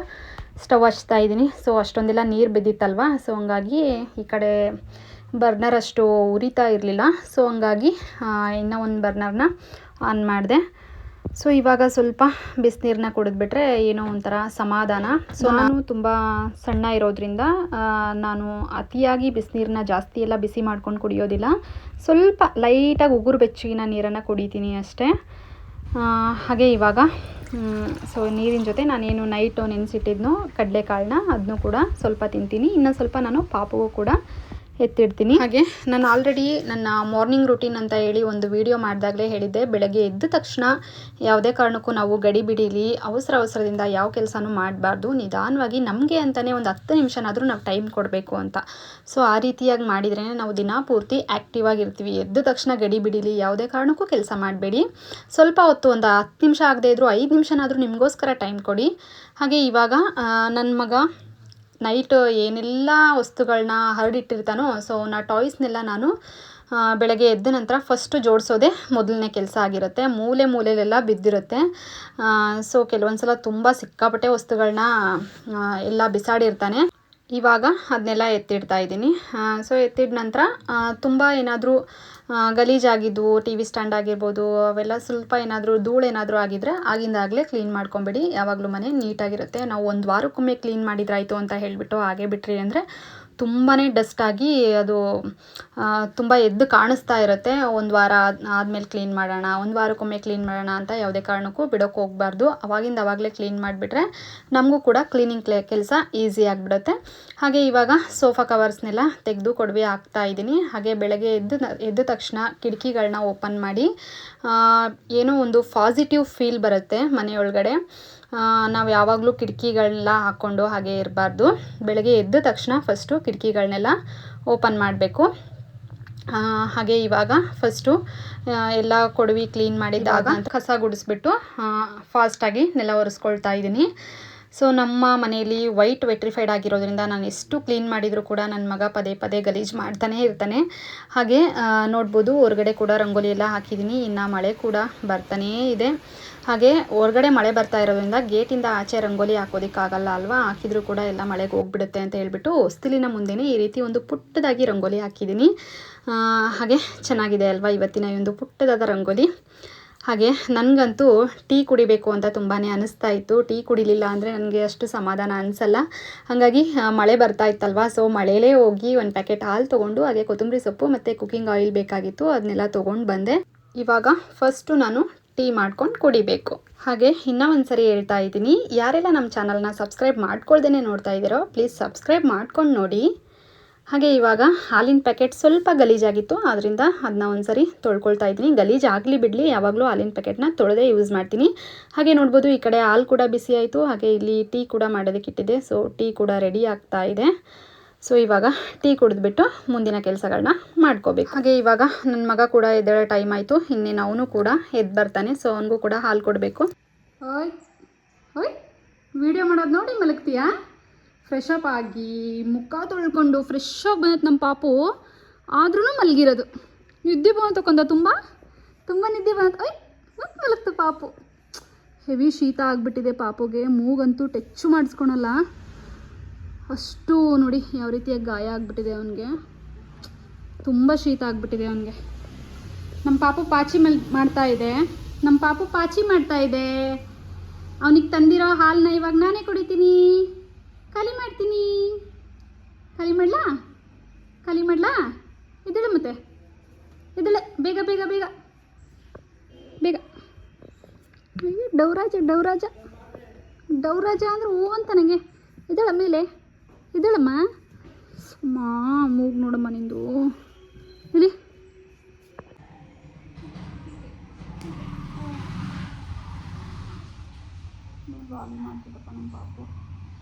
ಸ್ಟವ್ ಹಚ್ತಾ ಇದ್ದೀನಿ. ಸೊ ಅಷ್ಟೊಂದೆಲ್ಲ ನೀರು ಬಿದ್ದಿತ್ತಲ್ವ? ಸೊ ಹಂಗಾಗಿ ಈ ಕಡೆ ಬರ್ನರ್ ಅಷ್ಟು ಉರಿತಾ ಇರಲಿಲ್ಲ. ಸೊ ಹಂಗಾಗಿ ಇನ್ನೂ ಒಂದು ಬರ್ನರ್ನ ಆನ್ ಮಾಡಿದೆ. ಸೊ ಇವಾಗ ಸ್ವಲ್ಪ ಬಿಸಿನೀರನ್ನ ಕುಡಿದ್ಬಿಟ್ರೆ ಏನೋ ಒಂಥರ ಸಮಾಧಾನ. ಸೊ ನಾನು ತುಂಬ ಸಣ್ಣ ಇರೋದ್ರಿಂದ ನಾನು ಅತಿಯಾಗಿ ಬಿಸಿನೀರನ್ನ ಜಾಸ್ತಿ ಎಲ್ಲ ಬಿಸಿ ಮಾಡ್ಕೊಂಡು ಕುಡಿಯೋದಿಲ್ಲ. ಸ್ವಲ್ಪ ಲೈಟಾಗಿ ಉಗುರು ಬೆಚ್ಚಗಿನ ನೀರನ್ನು ಕುಡಿತೀನಿ ಅಷ್ಟೇ. ಹಾಗೆ ಇವಾಗ ಸೊ ನೀರಿನ ಜೊತೆ ನಾನೇನು ನೈಟು ನೆನೆಸಿಟ್ಟಿದ್ನೋ ಕಡಲೆಕಾಳನ್ನ ಅದನ್ನು ಕೂಡ ಸ್ವಲ್ಪ ತಿಂತೀನಿ. ಇನ್ನು ಸ್ವಲ್ಪ ನಾನು ಪಾಪುಗೂ ಕೂಡ ಎತ್ತಿಡ್ತೀನಿ. ಹಾಗೆ ನಾನು ಆಲ್ರೆಡಿ ನನ್ನ ಮಾರ್ನಿಂಗ್ ರೂಟೀನ್ ಅಂತ ಹೇಳಿ ಒಂದು ವಿಡಿಯೋ ಮಾಡಿದಾಗಲೇ ಹೇಳಿದ್ದೆ. ಬೆಳಗ್ಗೆ ಎದ್ದ ತಕ್ಷಣ ಯಾವುದೇ ಕಾರಣಕ್ಕೂ ನಾವು ಗಡಿ ಬಿಡೀಲಿ, ಅವಸರ ಅವಸರದಿಂದ ಯಾವ ಕೆಲಸನೂ ಮಾಡಬಾರ್ದು, ನಿಧಾನವಾಗಿ ನಮಗೆ ಅಂತಲೇ ಒಂದು ಹತ್ತು ನಿಮಿಷನಾದರೂ ನಾವು ಟೈಮ್ ಕೊಡಬೇಕು ಅಂತ. ಸೊ ಆ ರೀತಿಯಾಗಿ ಮಾಡಿದ್ರೇ ನಾವು ದಿನ ಪೂರ್ತಿ ಆ್ಯಕ್ಟಿವ್ ಆಗಿರ್ತೀವಿ. ಎದ್ದ ತಕ್ಷಣ ಗಡಿ ಬಿಡೀಲಿ, ಯಾವುದೇ ಕಾರಣಕ್ಕೂ ಕೆಲಸ ಮಾಡಬೇಡಿ. ಸ್ವಲ್ಪ ಹೊತ್ತು ಒಂದು ಹತ್ತು ನಿಮಿಷ ಆಗದೇ ಇದ್ದರೂ ಐದು ನಿಮಿಷನಾದರೂ ನಿಮಗೋಸ್ಕರ ಟೈಮ್ ಕೊಡಿ. ಹಾಗೆ ಇವಾಗ ನನ್ನ ಮಗ ನೈಟ್ ಏನೆಲ್ಲ ವಸ್ತುಗಳನ್ನ ಹರಡಿಟ್ಟಿರ್ತಾನೋ ಸೊ ನಾ ಟಾಯ್ಸ್ನೆಲ್ಲ ನಾನು ಆ, ಬೆಳಗ್ಗೆ ಎದ್ದ ನಂತರ ಫಸ್ಟು ಜೋಡಿಸೋದೇ ಮೊದಲನೇ ಕೆಲಸ ಆಗಿರುತ್ತೆ. ಮೂಲೆ ಮೂಲೆಯಲ್ಲೆಲ್ಲ ಬಿದ್ದಿರುತ್ತೆ. ಸೊ ಕೆಲವೊಂದು ಸಲ ತುಂಬ ಸಿಕ್ಕಾಪಟ್ಟೆ ವಸ್ತುಗಳನ್ನ ಎಲ್ಲ ಬಿಸಾಡಿರ್ತಾನೆ. ಇವಾಗ ಅದನ್ನೆಲ್ಲ ಎತ್ತಿಡ್ತಾ ಇದ್ದೀನಿ. ಸೊ ಎತ್ತಿದ ನಂತರ ತುಂಬ ಏನಾದರೂ ಗಲೀಜಾಗಿದ್ವು ಟಿ ವಿ ಸ್ಟ್ಯಾಂಡ್ ಆಗಿರ್ಬೋದು, ಅವೆಲ್ಲ ಸ್ವಲ್ಪ ಏನಾದರೂ ಧೂಳು ಏನಾದರೂ ಆಗಿದ್ರೆ ಆಗಿಂದಾಗಲೇ ಕ್ಲೀನ್ ಮಾಡ್ಕೊಂಬಿಡಿ. ಯಾವಾಗಲೂ ಮನೆ ನೀಟಾಗಿರುತ್ತೆ. ನಾವು ಒಂದು ವಾರಕ್ಕೊಮ್ಮೆ ಕ್ಲೀನ್ ಮಾಡಿದ್ರಾಯ್ತು ಅಂತ ಹೇಳಿಬಿಟ್ಟು ಹಾಗೆ ಬಿಟ್ರಿ ಅಂದರೆ ತುಂಬಾ ಡಸ್ಟಾಗಿ ಅದು ತುಂಬ ಎದ್ದು ಕಾಣಿಸ್ತಾ ಇರುತ್ತೆ. ಒಂದು ವಾರ ಆದಮೇಲೆ ಕ್ಲೀನ್ ಮಾಡೋಣ, ಒಂದು ವಾರಕ್ಕೊಮ್ಮೆ ಕ್ಲೀನ್ ಮಾಡೋಣ ಅಂತ ಯಾವುದೇ ಕಾರಣಕ್ಕೂ ಬಿಡೋಕೆ ಹೋಗಬಾರ್ದು. ಅವಾಗಿಂದ ಅವಾಗಲೇ ಕ್ಲೀನ್ ಮಾಡಿಬಿಟ್ರೆ ನಮಗೂ ಕೂಡ ಕ್ಲೀನಿಂಗ್ ಕ್ಲೇ, ಕೆಲಸ ಈಸಿ ಆಗಿಬಿಡುತ್ತೆ. ಹಾಗೆ ಇವಾಗ ಸೋಫಾ ಕವರ್ಸ್ನೆಲ್ಲ ತೆಗೆದು ಕೊಡವೆ ಹಾಕ್ತಾ ಇದ್ದೀನಿ. ಹಾಗೆ ಬೆಳಗ್ಗೆ ಎದ್ದು ಎದ್ದ ತಕ್ಷಣ ಕಿಟಕಿಗಳನ್ನ ಓಪನ್ ಮಾಡಿ ಏನೋ ಒಂದು ಪಾಸಿಟಿವ್ ಫೀಲ್ ಬರುತ್ತೆ ಮನೆಯೊಳಗಡೆ. ನಾವು ಯಾವಾಗಲೂ ಕಿಟಕಿಗಳನ್ನ ಹಾಕ್ಕೊಂಡು ಹಾಗೆ ಇರಬಾರ್ದು. ಬೆಳಗ್ಗೆ ಎದ್ದ ತಕ್ಷಣ ಫಸ್ಟು ಕಿಟಕಿಗಳನ್ನೆಲ್ಲ ಓಪನ್ ಮಾಡಬೇಕು. ಹಾಗೆ ಇವಾಗ ಫಸ್ಟು ಎಲ್ಲ ಕೊಡವಿ ಕ್ಲೀನ್ ಮಾಡಿದಾಗ ಕಸ ಗುಡಿಸ್ಬಿಟ್ಟು ಫಾಸ್ಟಾಗಿ ನೆಲ ಒರೆಸ್ಕೊಳ್ತಾ ಇದ್ದೀನಿ ಸೊ ನಮ್ಮ ಮನೆಯಲ್ಲಿ ವೈಟ್ ವೆಟ್ರಿಫೈಡ್ ಆಗಿರೋದ್ರಿಂದ ನಾನು ಎಷ್ಟು ಕ್ಲೀನ್ ಮಾಡಿದರೂ ಕೂಡ ನನ್ನ ಮಗ ಪದೇ ಪದೇ ಗಲೀಜು ಮಾಡ್ತಾನೇ ಇರ್ತಾನೆ. ಹಾಗೆ ನೋಡ್ಬೋದು ಹೊರಗಡೆ ಕೂಡ ರಂಗೋಲಿ ಎಲ್ಲ ಹಾಕಿದ್ದೀನಿ ಇನ್ನು ಮಳೆ ಕೂಡ ಬರ್ತಾನೇ ಇದೆ. ಹಾಗೆ ಹೊರಗಡೆ ಮಳೆ ಬರ್ತಾ ಇರೋದ್ರಿಂದ ಗೇಟಿಂದ ಆಚೆ ರಂಗೋಲಿ ಹಾಕೋದಕ್ಕಾಗಲ್ಲ ಅಲ್ವಾ? ಹಾಕಿದರೂ ಕೂಡ ಎಲ್ಲ ಮಳೆಗೆ ಹೋಗ್ಬಿಡುತ್ತೆ ಅಂತ ಹೇಳ್ಬಿಟ್ಟು ಹೊಸ್ತಿಲಿನ ಮುಂದೆನೇ ಈ ರೀತಿ ಒಂದು ಪುಟ್ಟದಾಗಿ ರಂಗೋಲಿ ಹಾಕಿದ್ದೀನಿ ಹಾಗೆ ಚೆನ್ನಾಗಿದೆ ಅಲ್ವಾ ಇವತ್ತಿನ ಈ ಒಂದು ಪುಟ್ಟದಾದ ರಂಗೋಲಿ? ಹಾಗೆ ನನಗಂತೂ ಟೀ ಕುಡಿಬೇಕು ಅಂತ ತುಂಬಾ ಅನಿಸ್ತಾ ಇತ್ತು. ಟೀ ಕುಡಿಲಿಲ್ಲ ಅಂದರೆ ನನಗೆ ಅಷ್ಟು ಸಮಾಧಾನ ಅನಿಸಲ್ಲ. ಹಾಗಾಗಿ ಮಳೆ ಬರ್ತಾ ಇತ್ತಲ್ವಾ? ಸೊ ಮಳೆಯಲ್ಲೇ ಹೋಗಿ ಒಂದು ಪ್ಯಾಕೆಟ್ ಹಾಲು ತೊಗೊಂಡು, ಹಾಗೆ ಕೊತ್ತಂಬರಿ ಸೊಪ್ಪು ಮತ್ತು ಕುಕ್ಕಿಂಗ್ ಆಯಿಲ್ ಬೇಕಾಗಿತ್ತು ಅದನ್ನೆಲ್ಲ ತೊಗೊಂಡು ಬಂದೆ. ಇವಾಗ ಫಸ್ಟು ನಾನು ಟೀ ಮಾಡ್ಕೊಂಡು ಕುಡಿಬೇಕು. ಹಾಗೆ ಇನ್ನೂ ಒಂದು ಸರಿ ಹೇಳ್ತಾ ಇದ್ದೀನಿ. ಯಾರೆಲ್ಲ ನಮ್ಮ ಚಾನಲ್ನ ಸಬ್ಸ್ಕ್ರೈಬ್ ಮಾಡ್ಕೊಳ್ದೇ ನೋಡ್ತಾ ಇದ್ದೀರೋ ಪ್ಲೀಸ್ ಸಬ್ಸ್ಕ್ರೈಬ್ ಮಾಡ್ಕೊಂಡು ನೋಡಿ. ಹಾಗೆ ಇವಾಗ ಹಾಲಿನ ಪ್ಯಾಕೆಟ್ ಸ್ವಲ್ಪ ಗಲೀಜಾಗಿತ್ತು ಆದ್ದರಿಂದ ಅದನ್ನ ಒಂದ್ಸರಿ ತೊಳ್ಕೊಳ್ತಾ ಇದ್ದೀನಿ. ಗಲೀಜು ಆಗಲಿ ಬಿಡಲಿ, ಯಾವಾಗಲೂ ಹಾಲಿನ ಪ್ಯಾಕೆಟ್ನ ತೊಳೆದೇ ಯೂಸ್ ಮಾಡ್ತೀನಿ. ಹಾಗೆ ನೋಡ್ಬೋದು ಈ ಕಡೆ ಹಾಲು ಕೂಡ ಬಿಸಿ ಆಯಿತು, ಹಾಗೆ ಇಲ್ಲಿ ಟೀ ಕೂಡ ಮಾಡೋದಕ್ಕಿಟ್ಟಿದೆ ಸೊ ಟೀ ಕೂಡ ರೆಡಿ ಆಗ್ತಾ ಇದೆ. ಸೊ ಇವಾಗ ಟೀ ಕುಡಿದ್ಬಿಟ್ಟು ಮುಂದಿನ ಕೆಲಸಗಳನ್ನ ಮಾಡ್ಕೋಬೇಕು. ಹಾಗೆ ಇವಾಗ ನನ್ನ ಮಗ ಕೂಡ ಎದ್ದೇಳೋ ಟೈಮ್ ಆಯಿತು, ಇನ್ನೇನು ಅವನು ಕೂಡ ಎದ್ದು ಬರ್ತಾನೆ ಸೊ ಅವನಿಗೂ ಕೂಡ ಹಾಲು ಕೊಡಬೇಕು. ಓಯ್ ಓಯ್ ವಿಡಿಯೋ ಮಾಡೋದು ನೋಡಿ ಮಲಗ್ತೀಯಾ? ಫ್ರೆಶ್ ಅಪ್ ಆಗಿ ಮುಖ ತೊಳ್ಕೊಂಡು ಫ್ರೆಶ್ ಆಗಿ ನಮ್ಮ ಪಾಪು. ಆದ್ರೂ ಮಲಗಿರೋದು. ನಿದ್ದೆ ಬಂತು ಕೊಂದ ತುಂಬ ತುಂಬ ನಿದ್ದೆ ಬಂತು ಐ ಮಲಗ್ತು ಪಾಪು. ಹೆವಿ ಶೀತ ಆಗಿಬಿಟ್ಟಿದೆ ಪಾಪುಗೆ. ಮೂಗಂತೂ ಟೆಚ್ಚು ಮಾಡಿಸ್ಕೊಳಲ್ಲ. ಅಷ್ಟು ನೋಡಿ ಯಾವ ರೀತಿಯಾಗಿ ಗಾಯ ಆಗಿಬಿಟ್ಟಿದೆ ಅವನಿಗೆ. ತುಂಬ ಶೀತ ಆಗಿಬಿಟ್ಟಿದೆ ಅವನಿಗೆ. ನಮ್ಮ ಪಾಪು ಪಾಚಿ ಮಲ್ ಮಾಡ್ತಾ ಇದೆ. ನಮ್ಮ ಪಾಪು ಪಾಚಿ ಮಾಡ್ತಾ ಇದೆ. ಅವನಿಗೆ ತಂದಿರೋ ಹಾಲನ್ನ ಇವಾಗ ನಾನೇ ಕುಡಿತೀನಿ. ಖಾಲಿ ಮಾಡ್ತೀನಿ. ಖಾಲಿ ಮಾಡ್ಲಾ? ಖಾಲಿ ಮಾಡ್ಲಾ? ಎದ್ದೇಳು ಮತ್ತೆ. ಎದ್ದೇಳೆ. ಬೇಗ ಬೇಗ ಬೇಗ. ಬೇಗ. ಡೌರಾಜ ಡೌರಾಜ. ಡೌರಾಜ ಅಂದ್ರೆ ಹೂ ಅಂತ ನನಗೆ ಇದ್ದಾಳ ಮೇಲೆ. ಇದ್ದಾಳಮ್ಮ ಮಾ, ಮೂಗ್ ನೋಡಮ್ಮ ನಿಂದು. ಇಲ್ಲಿ. ಮಾಡ್ತಿದ್ದಪ್ಪ ನಮ್ಮ ಪಾಪು.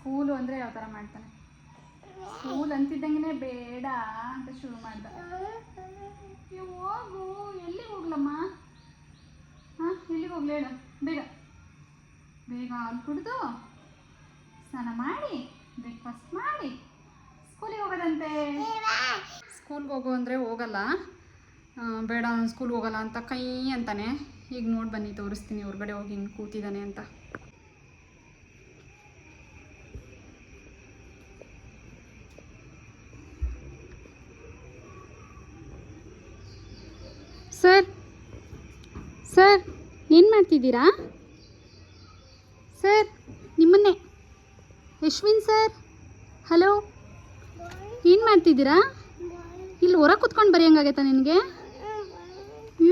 ಸ್ಕೂಲು ಅಂದರೆ ಯಾವ ಥರ ಮಾಡ್ತಾನೆ? ಸ್ಕೂಲ್ ಅಂತಿದ್ದಂಗೆ ಬೇಡ ಅಂತ ಶುರು ಮಾಡ್ದ. ಹೋಗು. ಎಲ್ಲಿಗೆ ಹೋಗ್ಲಮ್ಮ? ಹಾಂ, ಎಲ್ಲಿಗೆ ಹೋಗ್ಲಿ ಬೇಡ ಬೇಗ. ಬೇಗ ಹಾಲು ಕುಡಿದು ಸ್ನಾನ ಮಾಡಿ ಬ್ರೇಕ್ಫಾಸ್ಟ್ ಮಾಡಿ, ಸ್ಕೂಲಿಗೆ ಹೋಗೋದಂತೆ. ಸ್ಕೂಲ್ಗೆ ಹೋಗು ಅಂದರೆ ಹೋಗಲ್ಲ. ಬೇಡ ಸ್ಕೂಲ್ಗೆ ಹೋಗಲ್ಲ ಅಂತ ಕೈ ಅಂತಾನೆ. ಈಗ ನೋಡಿ ಬನ್ನಿ, ತೋರಿಸ್ತೀನಿ. ಹೊರಗಡೆ ಹೋಗಿ ಹಿಂಗೆ ಕೂತಿದ್ದಾನೆ ಅಂತ. ಸರ್ ಸರ್, ಏನು ಮಾಡ್ತಿದ್ದೀರಾ? ಸರ್, ನಿಮ್ಮನ್ನೇ. ಯಶ್ವಿನ್ ಸರ್, ಹಲೋ, ಏನು ಮಾಡ್ತಿದ್ದೀರಾ? ಇಲ್ಲಿ ಹೊರ ಕುತ್ಕೊಂಡು ಬರೆಯಂಗಾಗೈತಾ ನಿನಗೆ?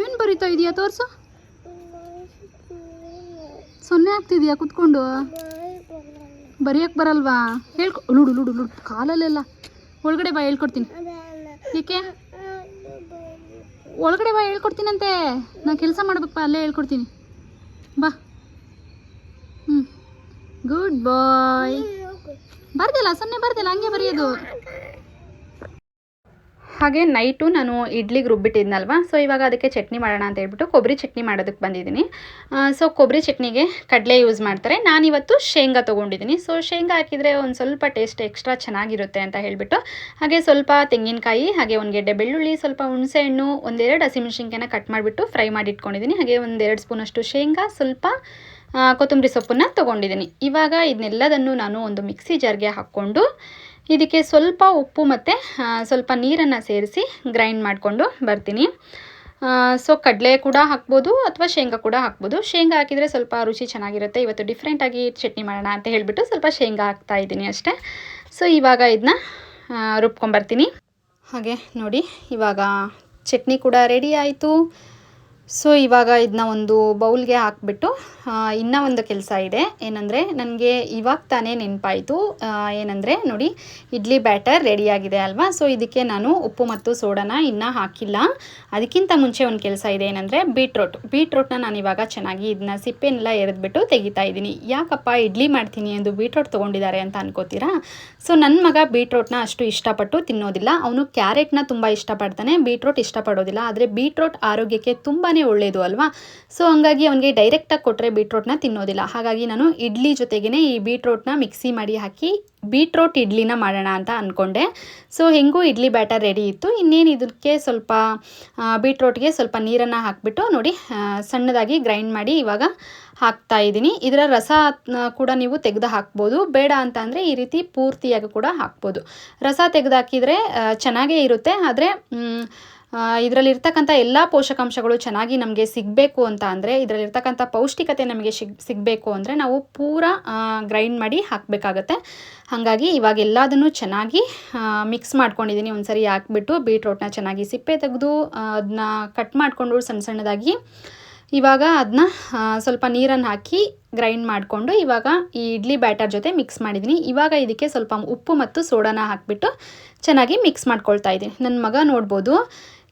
ಏನು ಬರೀತಾ ಇದೆಯಾ ತೋರಿಸು. ಸೊನ್ನೆ ಆಗ್ತಿದೆಯಾ ಕುತ್ಕೊಂಡು? ಬರೆಯಕ್ಕೆ ಬರಲ್ವಾ? ಹೇಳ್ಕೊ ಲುಡು ಲುಡು ಲುಡು, ಕಾಲಲ್ಲೆಲ್ಲ. ಒಳಗಡೆ ಬಾ, ಹೇಳ್ಕೊಡ್ತೀನಿ. ಏಕೆ? ಒಳಗಡೆ ಬಾ, ಹೇಳ್ಕೊಡ್ತೀನಂತೆ. ನಾ ಕೆಲಸ ಮಾಡ್ಬೇಕಪ್ಪ, ಅಲ್ಲೇ ಹೇಳ್ಕೊಡ್ತೀನಿ. ಬಾ. ಹ್ಞೂ ಗುಡ್ ಬಾಯ್ ಬರ್ದಿಲ್ಲ, ಸೊನ್ನೆ ಬರ್ದಿಲ್ಲ, ಹಂಗೆ ಬರೆಯೋದು. ಹಾಗೆ ನೈಟು ನಾನು ಇಡ್ಲಿಗೆ ರುಬ್ಬಿಟ್ಟಿದ್ನಲ್ವ? ಸೊ ಇವಾಗ ಅದಕ್ಕೆ ಚಟ್ನಿ ಮಾಡೋಣ ಅಂತ ಹೇಳ್ಬಿಟ್ಟು ಕೊಬ್ಬರಿ ಚಟ್ನಿ ಮಾಡೋದಕ್ಕೆ ಬಂದಿದ್ದೀನಿ. ಸೊ ಕೊಬ್ಬರಿ ಚಟ್ನಿಗೆ ಕಡಲೆ ಯೂಸ್ ಮಾಡ್ತಾರೆ. ನಾನಿವತ್ತು ಶೇಂಗಾ ತೊಗೊಂಡಿದ್ದೀನಿ. ಸೊ ಶೇಂಗಾ ಹಾಕಿದರೆ ಒಂದು ಸ್ವಲ್ಪ ಟೇಸ್ಟ್ ಎಕ್ಸ್ಟ್ರಾ ಚೆನ್ನಾಗಿರುತ್ತೆ ಅಂತ ಹೇಳಿಬಿಟ್ಟು, ಹಾಗೆ ಸ್ವಲ್ಪ ತೆಂಗಿನಕಾಯಿ, ಹಾಗೆ ಒಂದು ಗೆಡ್ಡೆ ಬೆಳ್ಳುಳ್ಳಿ, ಸ್ವಲ್ಪ ಹುಣಸೆಹಣ್ಣು ಒಂದೆರಡು ಹಸಿಮೆಣಸಿನ್ಕಾಯಿನ ಕಟ್ ಮಾಡಿಬಿಟ್ಟು ಫ್ರೈ ಮಾಡಿ ಇಟ್ಕೊಂಡಿದ್ದೀನಿ. ಹಾಗೆ ಒಂದೆರಡು ಸ್ಪೂನಷ್ಟು ಶೇಂಗಾ, ಸ್ವಲ್ಪ ಕೊತ್ತಂಬರಿ ಸೊಪ್ಪನ್ನು ತೊಗೊಂಡಿದ್ದೀನಿ. ಇವಾಗ ಇದನ್ನೆಲ್ಲದನ್ನು ನಾನು ಒಂದು ಮಿಕ್ಸಿ ಜಾರ್ಗೆ ಹಾಕ್ಕೊಂಡು ಇದಕ್ಕೆ ಸ್ವಲ್ಪ ಉಪ್ಪು ಮತ್ತು ಸ್ವಲ್ಪ ನೀರನ್ನು ಸೇರಿಸಿ ಗ್ರೈಂಡ್ ಮಾಡಿಕೊಂಡು ಬರ್ತೀನಿ. ಸೊ ಕಡಲೆ ಕೂಡ ಹಾಕ್ಬೋದು ಅಥವಾ ಶೇಂಗಾ ಕೂಡ ಹಾಕ್ಬೋದು. ಶೇಂಗಾ ಹಾಕಿದರೆ ಸ್ವಲ್ಪ ರುಚಿ ಚೆನ್ನಾಗಿರುತ್ತೆ. ಇವತ್ತು ಡಿಫ್ರೆಂಟಾಗಿ ಚಟ್ನಿ ಮಾಡೋಣ ಅಂತ ಹೇಳಿಬಿಟ್ಟು ಸ್ವಲ್ಪ ಶೇಂಗಾ ಹಾಕ್ತಾ ಇದ್ದೀನಿ ಅಷ್ಟೇ. ಸೊ ಇವಾಗ ಇದನ್ನ ರುಬ್ಕೊಂಬರ್ತೀನಿ. ಹಾಗೆ ನೋಡಿ, ಇವಾಗ ಚಟ್ನಿ ಕೂಡ ರೆಡಿ ಆಯಿತು. ಸೊ ಇವಾಗ ಇದನ್ನ ಒಂದು ಬೌಲ್ಗೆ ಹಾಕ್ಬಿಟ್ಟು ಇನ್ನೂ ಒಂದು ಕೆಲಸ ಇದೆ. ಏನಂದರೆ, ನನಗೆ ಇವಾಗ ತಾನೇ ನೆನಪಾಯಿತು. ಏನಂದರೆ, ನೋಡಿ, ಇಡ್ಲಿ ಬ್ಯಾಟರ್ ರೆಡಿಯಾಗಿದೆ ಅಲ್ವಾ? ಸೊ ಇದಕ್ಕೆ ನಾನು ಉಪ್ಪು ಮತ್ತು ಸೋಡಾನ ಇನ್ನೂ ಹಾಕಿಲ್ಲ. ಅದಕ್ಕಿಂತ ಮುಂಚೆ ಒಂದು ಕೆಲಸ ಇದೆ. ಏನಂದರೆ ಬೀಟ್ರೋಟ್ ಬೀಟ್ರೋಟ್ನ ನಾನು ಇವಾಗ ಚೆನ್ನಾಗಿ ಇದನ್ನ ಸಿಪ್ಪೆನೆಲ್ಲ ಎರೆದ್ಬಿಟ್ಟು ತೆಗಿತಾ ಇದ್ದೀನಿ. ಯಾಕಪ್ಪ ಇಡ್ಲಿ ಮಾಡ್ತೀನಿ ಎಂದು ಬೀಟ್ರೋಟ್ ತೊಗೊಂಡಿದ್ದಾರೆ ಅಂತ ಅನ್ಕೋತೀರಾ? ಸೊ ನನ್ನ ಮಗ ಬೀಟ್ರೋಟ್ನ ಅಷ್ಟು ಇಷ್ಟಪಟ್ಟು ತಿನ್ನೋದಿಲ್ಲ. ಅವನು ಕ್ಯಾರೆಟ್ನ ತುಂಬ ಇಷ್ಟಪಡ್ತಾನೆ. ಬೀಟ್ರೋಟ್ ಇಷ್ಟಪಡೋದಿಲ್ಲ. ಆದರೆ ಬೀಟ್ರೋಟ್ ಆರೋಗ್ಯಕ್ಕೆ ತುಂಬಾ ಒಳ್ಳೆಯದು ಅಲ್ವಾ? ಸೊ ಹಂಗಾಗಿ ಅವನಿಗೆ ಡೈರೆಕ್ಟಾಗಿ ಕೊಟ್ಟರೆ ಬೀಟ್ರೋಟ್ನ ತಿನ್ನೋದಿಲ್ಲ. ಹಾಗಾಗಿ ನಾನು ಇಡ್ಲಿ ಜೊತೆಗೇ ಈ ಬೀಟ್ರೋಟ್ನ ಮಿಕ್ಸಿ ಮಾಡಿ ಹಾಕಿ ಬೀಟ್ರೋಟ್ ಇಡ್ಲಿನ ಮಾಡೋಣ ಅಂತ ಅಂದ್ಕೊಂಡೆ ಸೊ ಹೆಂಗೂ ಇಡ್ಲಿ ಬ್ಯಾಟರ್ ರೆಡಿ ಇತ್ತು. ಇನ್ನೇನು ಇದಕ್ಕೆ ಸ್ವಲ್ಪ ಬೀಟ್ರೋಟ್ಗೆ ಸ್ವಲ್ಪ ನೀರನ್ನು ಹಾಕಿಬಿಟ್ಟು ನೋಡಿ ಸಣ್ಣದಾಗಿ ಗ್ರೈಂಡ್ ಮಾಡಿ ಇವಾಗ ಹಾಕ್ತಾ ಇದ್ದೀನಿ. ಇದರ ರಸ ಕೂಡ ನೀವು ತೆಗೆದು ಹಾಕ್ಬೋದು. ಬೇಡ ಅಂತ ಅಂದರೆ ಈ ರೀತಿ ಪೂರ್ತಿಯಾಗಿ ಕೂಡ ಹಾಕ್ಬೋದು. ರಸ ತೆಗೆದು ಹಾಕಿದರೆ ಚೆನ್ನಾಗೇ ಇರುತ್ತೆ. ಆದರೆ ಇದರಲ್ಲಿರ್ತಕ್ಕಂಥ ಎಲ್ಲ ಪೋಷಕಾಂಶಗಳು ಚೆನ್ನಾಗಿ ನಮಗೆ ಸಿಗಬೇಕು ಅಂತ ಅಂದರೆ, ಇದರಲ್ಲಿರ್ತಕ್ಕಂಥ ಪೌಷ್ಟಿಕತೆ ನಮಗೆ ಸಿಗ್ ಸಿಗಬೇಕು ಅಂದರೆ ನಾವು ಪೂರ ಗ್ರೈಂಡ್ ಮಾಡಿ ಹಾಕಬೇಕಾಗತ್ತೆ. ಹಾಗಾಗಿ ಇವಾಗ ಎಲ್ಲದನ್ನು ಚೆನ್ನಾಗಿ ಮಿಕ್ಸ್ ಮಾಡ್ಕೊಂಡಿದ್ದೀನಿ ಒಂದ್ಸರಿ ಹಾಕ್ಬಿಟ್ಟು ಬೀಟ್ರೋಟ್ನ ಚೆನ್ನಾಗಿ ಸಿಪ್ಪೆ ತೆಗೆದು ಅದನ್ನ ಕಟ್ ಮಾಡಿಕೊಂಡು ಸಣ್ಣ ಸಣ್ಣದಾಗಿ ಇವಾಗ ಅದನ್ನ ಸ್ವಲ್ಪ ನೀರನ್ನು ಹಾಕಿ ಗ್ರೈಂಡ್ ಮಾಡಿಕೊಂಡು ಇವಾಗ ಈ ಇಡ್ಲಿ ಬ್ಯಾಟರ್ ಜೊತೆ ಮಿಕ್ಸ್ ಮಾಡಿದ್ದೀನಿ ಇವಾಗ ಇದಕ್ಕೆ ಸ್ವಲ್ಪ ಉಪ್ಪು ಮತ್ತು ಸೋಡಾನ ಹಾಕಿಬಿಟ್ಟು ಚೆನ್ನಾಗಿ ಮಿಕ್ಸ್ ಮಾಡ್ಕೊಳ್ತಾ ಇದ್ದೀನಿ ನನ್ನ ಮಗ ನೋಡ್ಬೋದು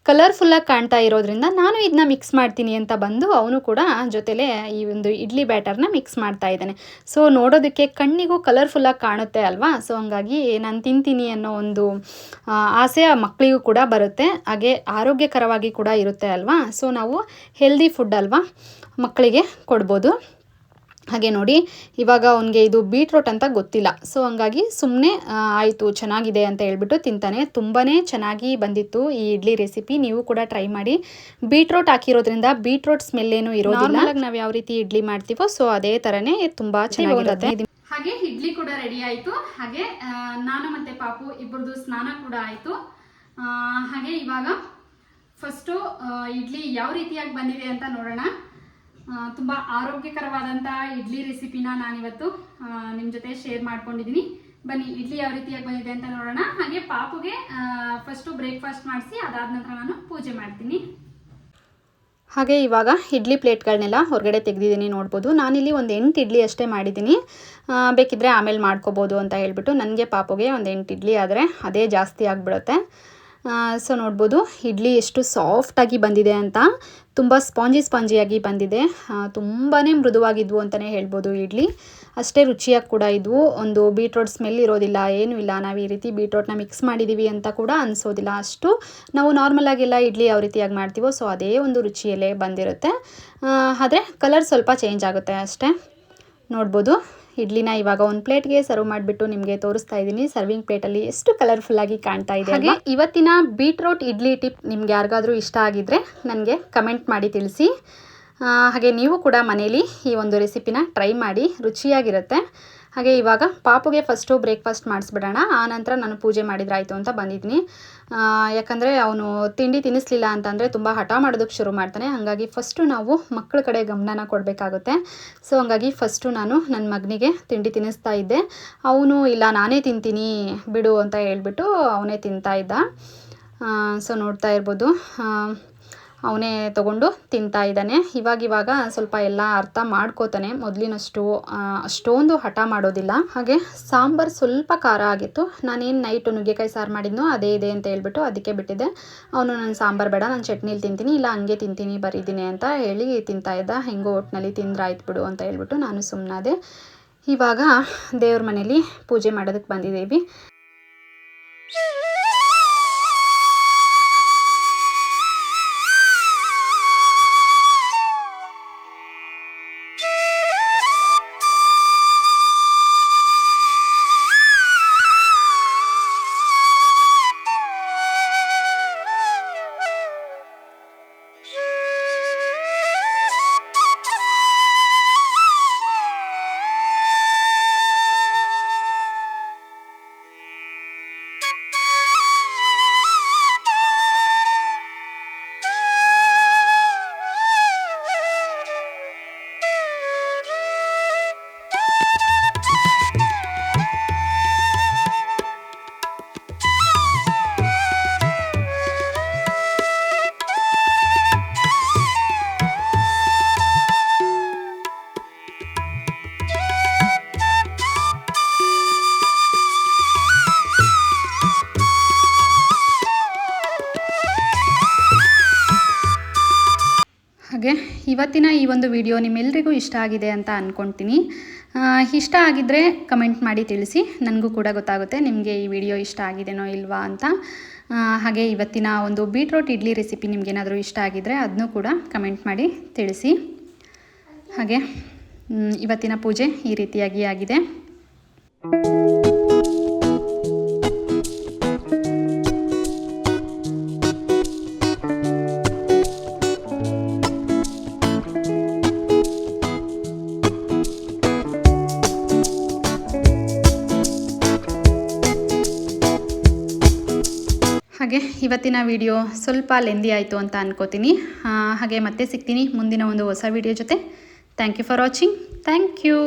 ಕಲರ್ಫುಲ್ಲಾಗಿ ಕಾಣ್ತಾ ಇರೋದ್ರಿಂದ ನಾನು ಇದನ್ನ ಮಿಕ್ಸ್ ಮಾಡ್ತೀನಿ ಅಂತ ಬಂದು ಅವನು ಕೂಡ ಜೊತೆಲೆ ಈ ಒಂದು ಇಡ್ಲಿ ಬ್ಯಾಟರ್ನ ಮಿಕ್ಸ್ ಮಾಡ್ತಾ ಇದ್ದಾನೆ. ಸೊ ನೋಡೋದಕ್ಕೆ ಕಣ್ಣಿಗೂ ಕಲರ್ಫುಲ್ಲಾಗಿ ಕಾಣುತ್ತೆ ಅಲ್ವಾ? ಸೊ ಹಂಗಾಗಿ ನಾನು ತಿಂತೀನಿ ಅನ್ನೋ ಒಂದು ಆಸೆ ಮಕ್ಕಳಿಗೂ ಕೂಡ ಬರುತ್ತೆ. ಹಾಗೆ ಆರೋಗ್ಯಕರವಾಗಿ ಕೂಡ ಇರುತ್ತೆ ಅಲ್ವಾ? ಸೊ ನಾವು ಹೆಲ್ದಿ ಫುಡ್ ಅಲ್ವಾ ಮಕ್ಕಳಿಗೆ ಕೊಡ್ಬೋದು. ಹಾಗೆ ನೋಡಿ ಇವಾಗ ಅವನಿಗೆ ಇದು ಬೀಟ್ರೋಟ್ ಅಂತ ಗೊತ್ತಿಲ್ಲ. ಸೊ ಹಂಗಾಗಿ ಸುಮ್ಮನೆ ಆಯಿತು ಚೆನ್ನಾಗಿದೆ ಅಂತ ಹೇಳ್ಬಿಟ್ಟು ತಿಂತಾನೆ. ತುಂಬಾ ಚೆನ್ನಾಗಿ ಬಂದಿತ್ತು ಈ ಇಡ್ಲಿ ರೆಸಿಪಿ. ನೀವು ಕೂಡ ಟ್ರೈ ಮಾಡಿ. ಬೀಟ್ರೋಟ್ ಹಾಕಿರೋದ್ರಿಂದ ಬೀಟ್ರೋಟ್ ಸ್ಮೆಲ್ ಏನು ಇರೋದಿಲ್ಲ. ನಾವು ಯಾವ ರೀತಿ ಇಡ್ಲಿ ಮಾಡ್ತೀವೋ ಸೊ ಅದೇ ಥರನೇ ತುಂಬ ಚೆನ್ನಾಗಿರುತ್ತೆ. ಹಾಗೆ ಇಡ್ಲಿ ಕೂಡ ರೆಡಿ ಆಯಿತು. ಹಾಗೆ ನಾನು ಮತ್ತೆ ಪಾಪು ಇಬ್ಬರದು ಸ್ನಾನ ಕೂಡ ಆಯಿತು. ಹಾಗೆ ಇವಾಗ ಫಸ್ಟು ಇಡ್ಲಿ ಯಾವ ರೀತಿಯಾಗಿ ಬಂದಿದೆ ಅಂತ ನೋಡೋಣ. ತುಂಬ ಆರೋಗ್ಯಕರವಾದಂಥ ಇಡ್ಲಿ ರೆಸಿಪಿನ ನಾನಿವತ್ತು ನಿಮ್ಮ ಜೊತೆ ಶೇರ್ ಮಾಡ್ಕೊಂಡಿದ್ದೀನಿ ಬನ್ನಿ, ಇಡ್ಲಿ ಯಾವ ರೀತಿಯಾಗಿ ಬಂದಿದೆ ಅಂತ ನೋಡೋಣ. ಹಾಗೆ ಪಾಪುಗೆ ಫಸ್ಟು ಬ್ರೇಕ್ಫಾಸ್ಟ್ ಮಾಡಿಸಿ, ಅದಾದ ನಂತರ ನಾನು ಪೂಜೆ ಮಾಡ್ತೀನಿ. ಹಾಗೆ ಇವಾಗ ಇಡ್ಲಿ ಪ್ಲೇಟ್ಗಳನ್ನೆಲ್ಲ ಹೊರಗಡೆ ತೆಗೆದಿದ್ದೀನಿ ನೋಡ್ಬೋದು. ನಾನಿಲ್ಲಿ ಒಂದು ಎಂಟು ಇಡ್ಲಿ ಅಷ್ಟೇ ಮಾಡಿದ್ದೀನಿ. ಬೇಕಿದ್ದರೆ ಆಮೇಲೆ ಮಾಡ್ಕೋಬೋದು ಅಂತ ಹೇಳ್ಬಿಟ್ಟು ನನಗೆ ಪಾಪುಗೆ ಒಂದು ಎಂಟು ಇಡ್ಲಿ ಆದರೆ ಅದೇ ಜಾಸ್ತಿ ಆಗಿಬಿಡುತ್ತೆ. ಸೊ ನೋಡ್ಬೋದು, ಇಡ್ಲಿ ಎಷ್ಟು ಸಾಫ್ಟಾಗಿ ಬಂದಿದೆ ಅಂತ, ತುಂಬ ಸ್ಪಾಂಜಿ ಸ್ಪಾಂಜಿಯಾಗಿ ಬಂದಿದೆ. ತುಂಬಾ ಮೃದುವಾಗಿದ್ವು ಅಂತಲೇ ಹೇಳ್ಬೋದು ಇಡ್ಲಿ. ಅಷ್ಟೇ ರುಚಿಯಾಗಿ ಕೂಡ ಇದ್ವು ಒಂದು ಬೀಟ್ರೋಟ್ ಸ್ಮೆಲ್ ಇರೋದಿಲ್ಲ, ಏನೂ ಇಲ್ಲ. ನಾವು ಈ ರೀತಿ ಬೀಟ್ರೋಟ್ನ ಮಿಕ್ಸ್ ಮಾಡಿದ್ದೀವಿ ಅಂತ ಕೂಡ ಅನಿಸೋದಿಲ್ಲ ಅಷ್ಟು. ನಾವು ನಾರ್ಮಲಾಗೆಲ್ಲ ಇಡ್ಲಿ ಯಾವ ರೀತಿಯಾಗಿ ಮಾಡ್ತೀವೋ ಸೊ ಅದೇ ಒಂದು ರುಚಿಯಲ್ಲೇ ಬಂದಿರುತ್ತೆ. ಆದರೆ ಕಲರ್ ಸ್ವಲ್ಪ ಚೇಂಜ್ ಆಗುತ್ತೆ ಅಷ್ಟೇ. ನೋಡ್ಬೋದು. ಇಡ್ಲಿನ ಇವಾಗ ಒಂದು ಪ್ಲೇಟ್ಗೆ ಸರ್ವ್ ಮಾಡಿಬಿಟ್ಟು ನಿಮಗೆ ತೋರಿಸ್ತಾ ಇದ್ದೀನಿ. ಸರ್ವಿಂಗ್ ಪ್ಲೇಟಲ್ಲಿ ಎಷ್ಟು ಕಲರ್ಫುಲ್ಲಾಗಿ ಕಾಣ್ತಾ ಇದೆ ಹಾಗೆ ಇವತ್ತಿನ ಬೀಟ್ರೋಟ್ ಇಡ್ಲಿ ಟಿಪ್ ನಿಮ್ಗೆ ಯಾರಿಗಾದರೂ ಇಷ್ಟ ಆಗಿದ್ರೆ ನನಗೆ ಕಮೆಂಟ್ ಮಾಡಿ ತಿಳಿಸಿ. ಹಾಗೆ ನೀವು ಕೂಡ ಮನೇಲಿ ಈ ಒಂದು ರೆಸಿಪಿನ ಟ್ರೈ ಮಾಡಿ ರುಚಿಯಾಗಿರುತ್ತೆ. ಹಾಗೆ ಇವಾಗ ಪಾಪುಗೆ ಫಸ್ಟು ಬ್ರೇಕ್ಫಾಸ್ಟ್ ಮಾಡಿಸ್ಬಿಡೋಣ. ಆನಂತರ ನಾನು ಪೂಜೆ ಮಾಡಿದ್ರಾಯಿತು ಅಂತ ಬಂದಿದ್ದೀನಿ. ಯಾಕಂದರೆ ಅವನು ತಿಂಡಿ ತಿನ್ನಿಸ್ಲಿಲ್ಲ ಅಂತಂದರೆ ತುಂಬ ಹಠ ಮಾಡೋದಕ್ಕೆ ಶುರು ಮಾಡ್ತಾನೆ. ಹಾಗಾಗಿ ಫಸ್ಟು ನಾವು ಮಕ್ಕಳ ಕಡೆ ಗಮನನ ಕೊಡಬೇಕಾಗುತ್ತೆ. ಸೊ ಹಂಗಾಗಿ ಫಸ್ಟು ನಾನು ನನ್ನ ಮಗನಿಗೆ ತಿಂಡಿ ತಿನ್ನಿಸ್ತಾ ಇದ್ದೆ. ಅವನು, ಇಲ್ಲ, ನಾನೇ ತಿಂತೀನಿ, ಬಿಡು, ಅಂತ ಹೇಳ್ಬಿಟ್ಟು ಅವನೇ ತಿಂತಾ ಇದ್ದ. ಸೊ ನೋಡ್ತಾ ಇರ್ಬೋದು. ಅವನೇ ತಗೊಂಡು ತಿಂತಾ ಇದ್ದಾನೆ. ಇವಾಗ ಇವಾಗ ಸ್ವಲ್ಪ ಎಲ್ಲ ಅರ್ಥ ಮಾಡ್ಕೋತಾನೆ. ಮೊದಲಿನಷ್ಟು ಅಷ್ಟೊಂದು ಹಠ ಮಾಡೋದಿಲ್ಲ. ಹಾಗೆ ಸಾಂಬಾರು ಸ್ವಲ್ಪ ಖಾರ ಆಗಿತ್ತು. ನಾನೇನು ನೈಟು ನುಗ್ಗೆಕಾಯಿ ಸಾರು ಮಾಡಿದ್ನೋ ಅದೇ ಇದೆ ಅಂತ ಹೇಳ್ಬಿಟ್ಟು ಅದಕ್ಕೆ ಬಿಟ್ಟಿದ್ದೆ. ಅವನು ನಾನು ಸಾಂಬಾರು ಬೇಡ, ನಾನು ಚಟ್ನಿಲಿ ತಿಂತೀನಿ, ಇಲ್ಲ ಹಂಗೆ ತಿಂತೀನಿ, ಬರೀದಿನಿ ಅಂತ ಹೇಳಿ ತಿಂತಾ ಇದ್ದ. ಹೆಂಗೋ ಒಟ್ಟಿನಲ್ಲಿ ತಿಂದ್ರಾಯ್ತು ಬಿಡು ಅಂತ ಹೇಳ್ಬಿಟ್ಟು ನಾನು ಸುಮ್ಮನಾದೆ ಇವಾಗ ದೇವ್ರ ಮನೇಲಿ ಪೂಜೆ ಮಾಡೋದಕ್ಕೆ ಬಂದಿದ್ದೀವಿ. ಇವತ್ತಿನ ಈ ಒಂದು ವಿಡಿಯೋ ನಿಮ್ಮೆಲ್ಲರಿಗೂ ಇಷ್ಟ ಆಗಿದೆ ಅಂತ ಅಂದ್ಕೊಳ್ತೀನಿ ಇಷ್ಟ ಆಗಿದ್ದರೆ ಕಮೆಂಟ್ ಮಾಡಿ ತಿಳಿಸಿ. ನನಗೂ ಕೂಡ ಗೊತ್ತಾಗುತ್ತೆ ನಿಮಗೆ ಈ ವಿಡಿಯೋ ಇಷ್ಟ ಆಗಿದೆನೋ ಇಲ್ವಾ ಅಂತ. ಹಾಗೆ ಇವತ್ತಿನ ಒಂದು ಬೀಟ್ರೋಟ್ ಇಡ್ಲಿ ರೆಸಿಪಿ ನಿಮಗೇನಾದರೂ ಇಷ್ಟ ಆಗಿದ್ದರೆ ಅದನ್ನೂ ಕೂಡ ಕಮೆಂಟ್ ಮಾಡಿ ತಿಳಿಸಿ. ಹಾಗೆ ಇವತ್ತಿನ ಪೂಜೆ ಈ ರೀತಿಯಾಗಿ ಆಗಿದೆ. ಇವತ್ತಿನ ವಿಡಿಯೋ ಸ್ವಲ್ಪ ಲೆಂದಿ ಆಯಿತು ಅಂತ ಅನ್ಕೋತೀನಿ. ಹಾಗೆ ಮತ್ತೆ ಸಿಗ್ತೀನಿ ಮುಂದಿನ ಒಂದು ಹೊಸ ವಿಡಿಯೋ ಜೊತೆ. Thank you for watching thank you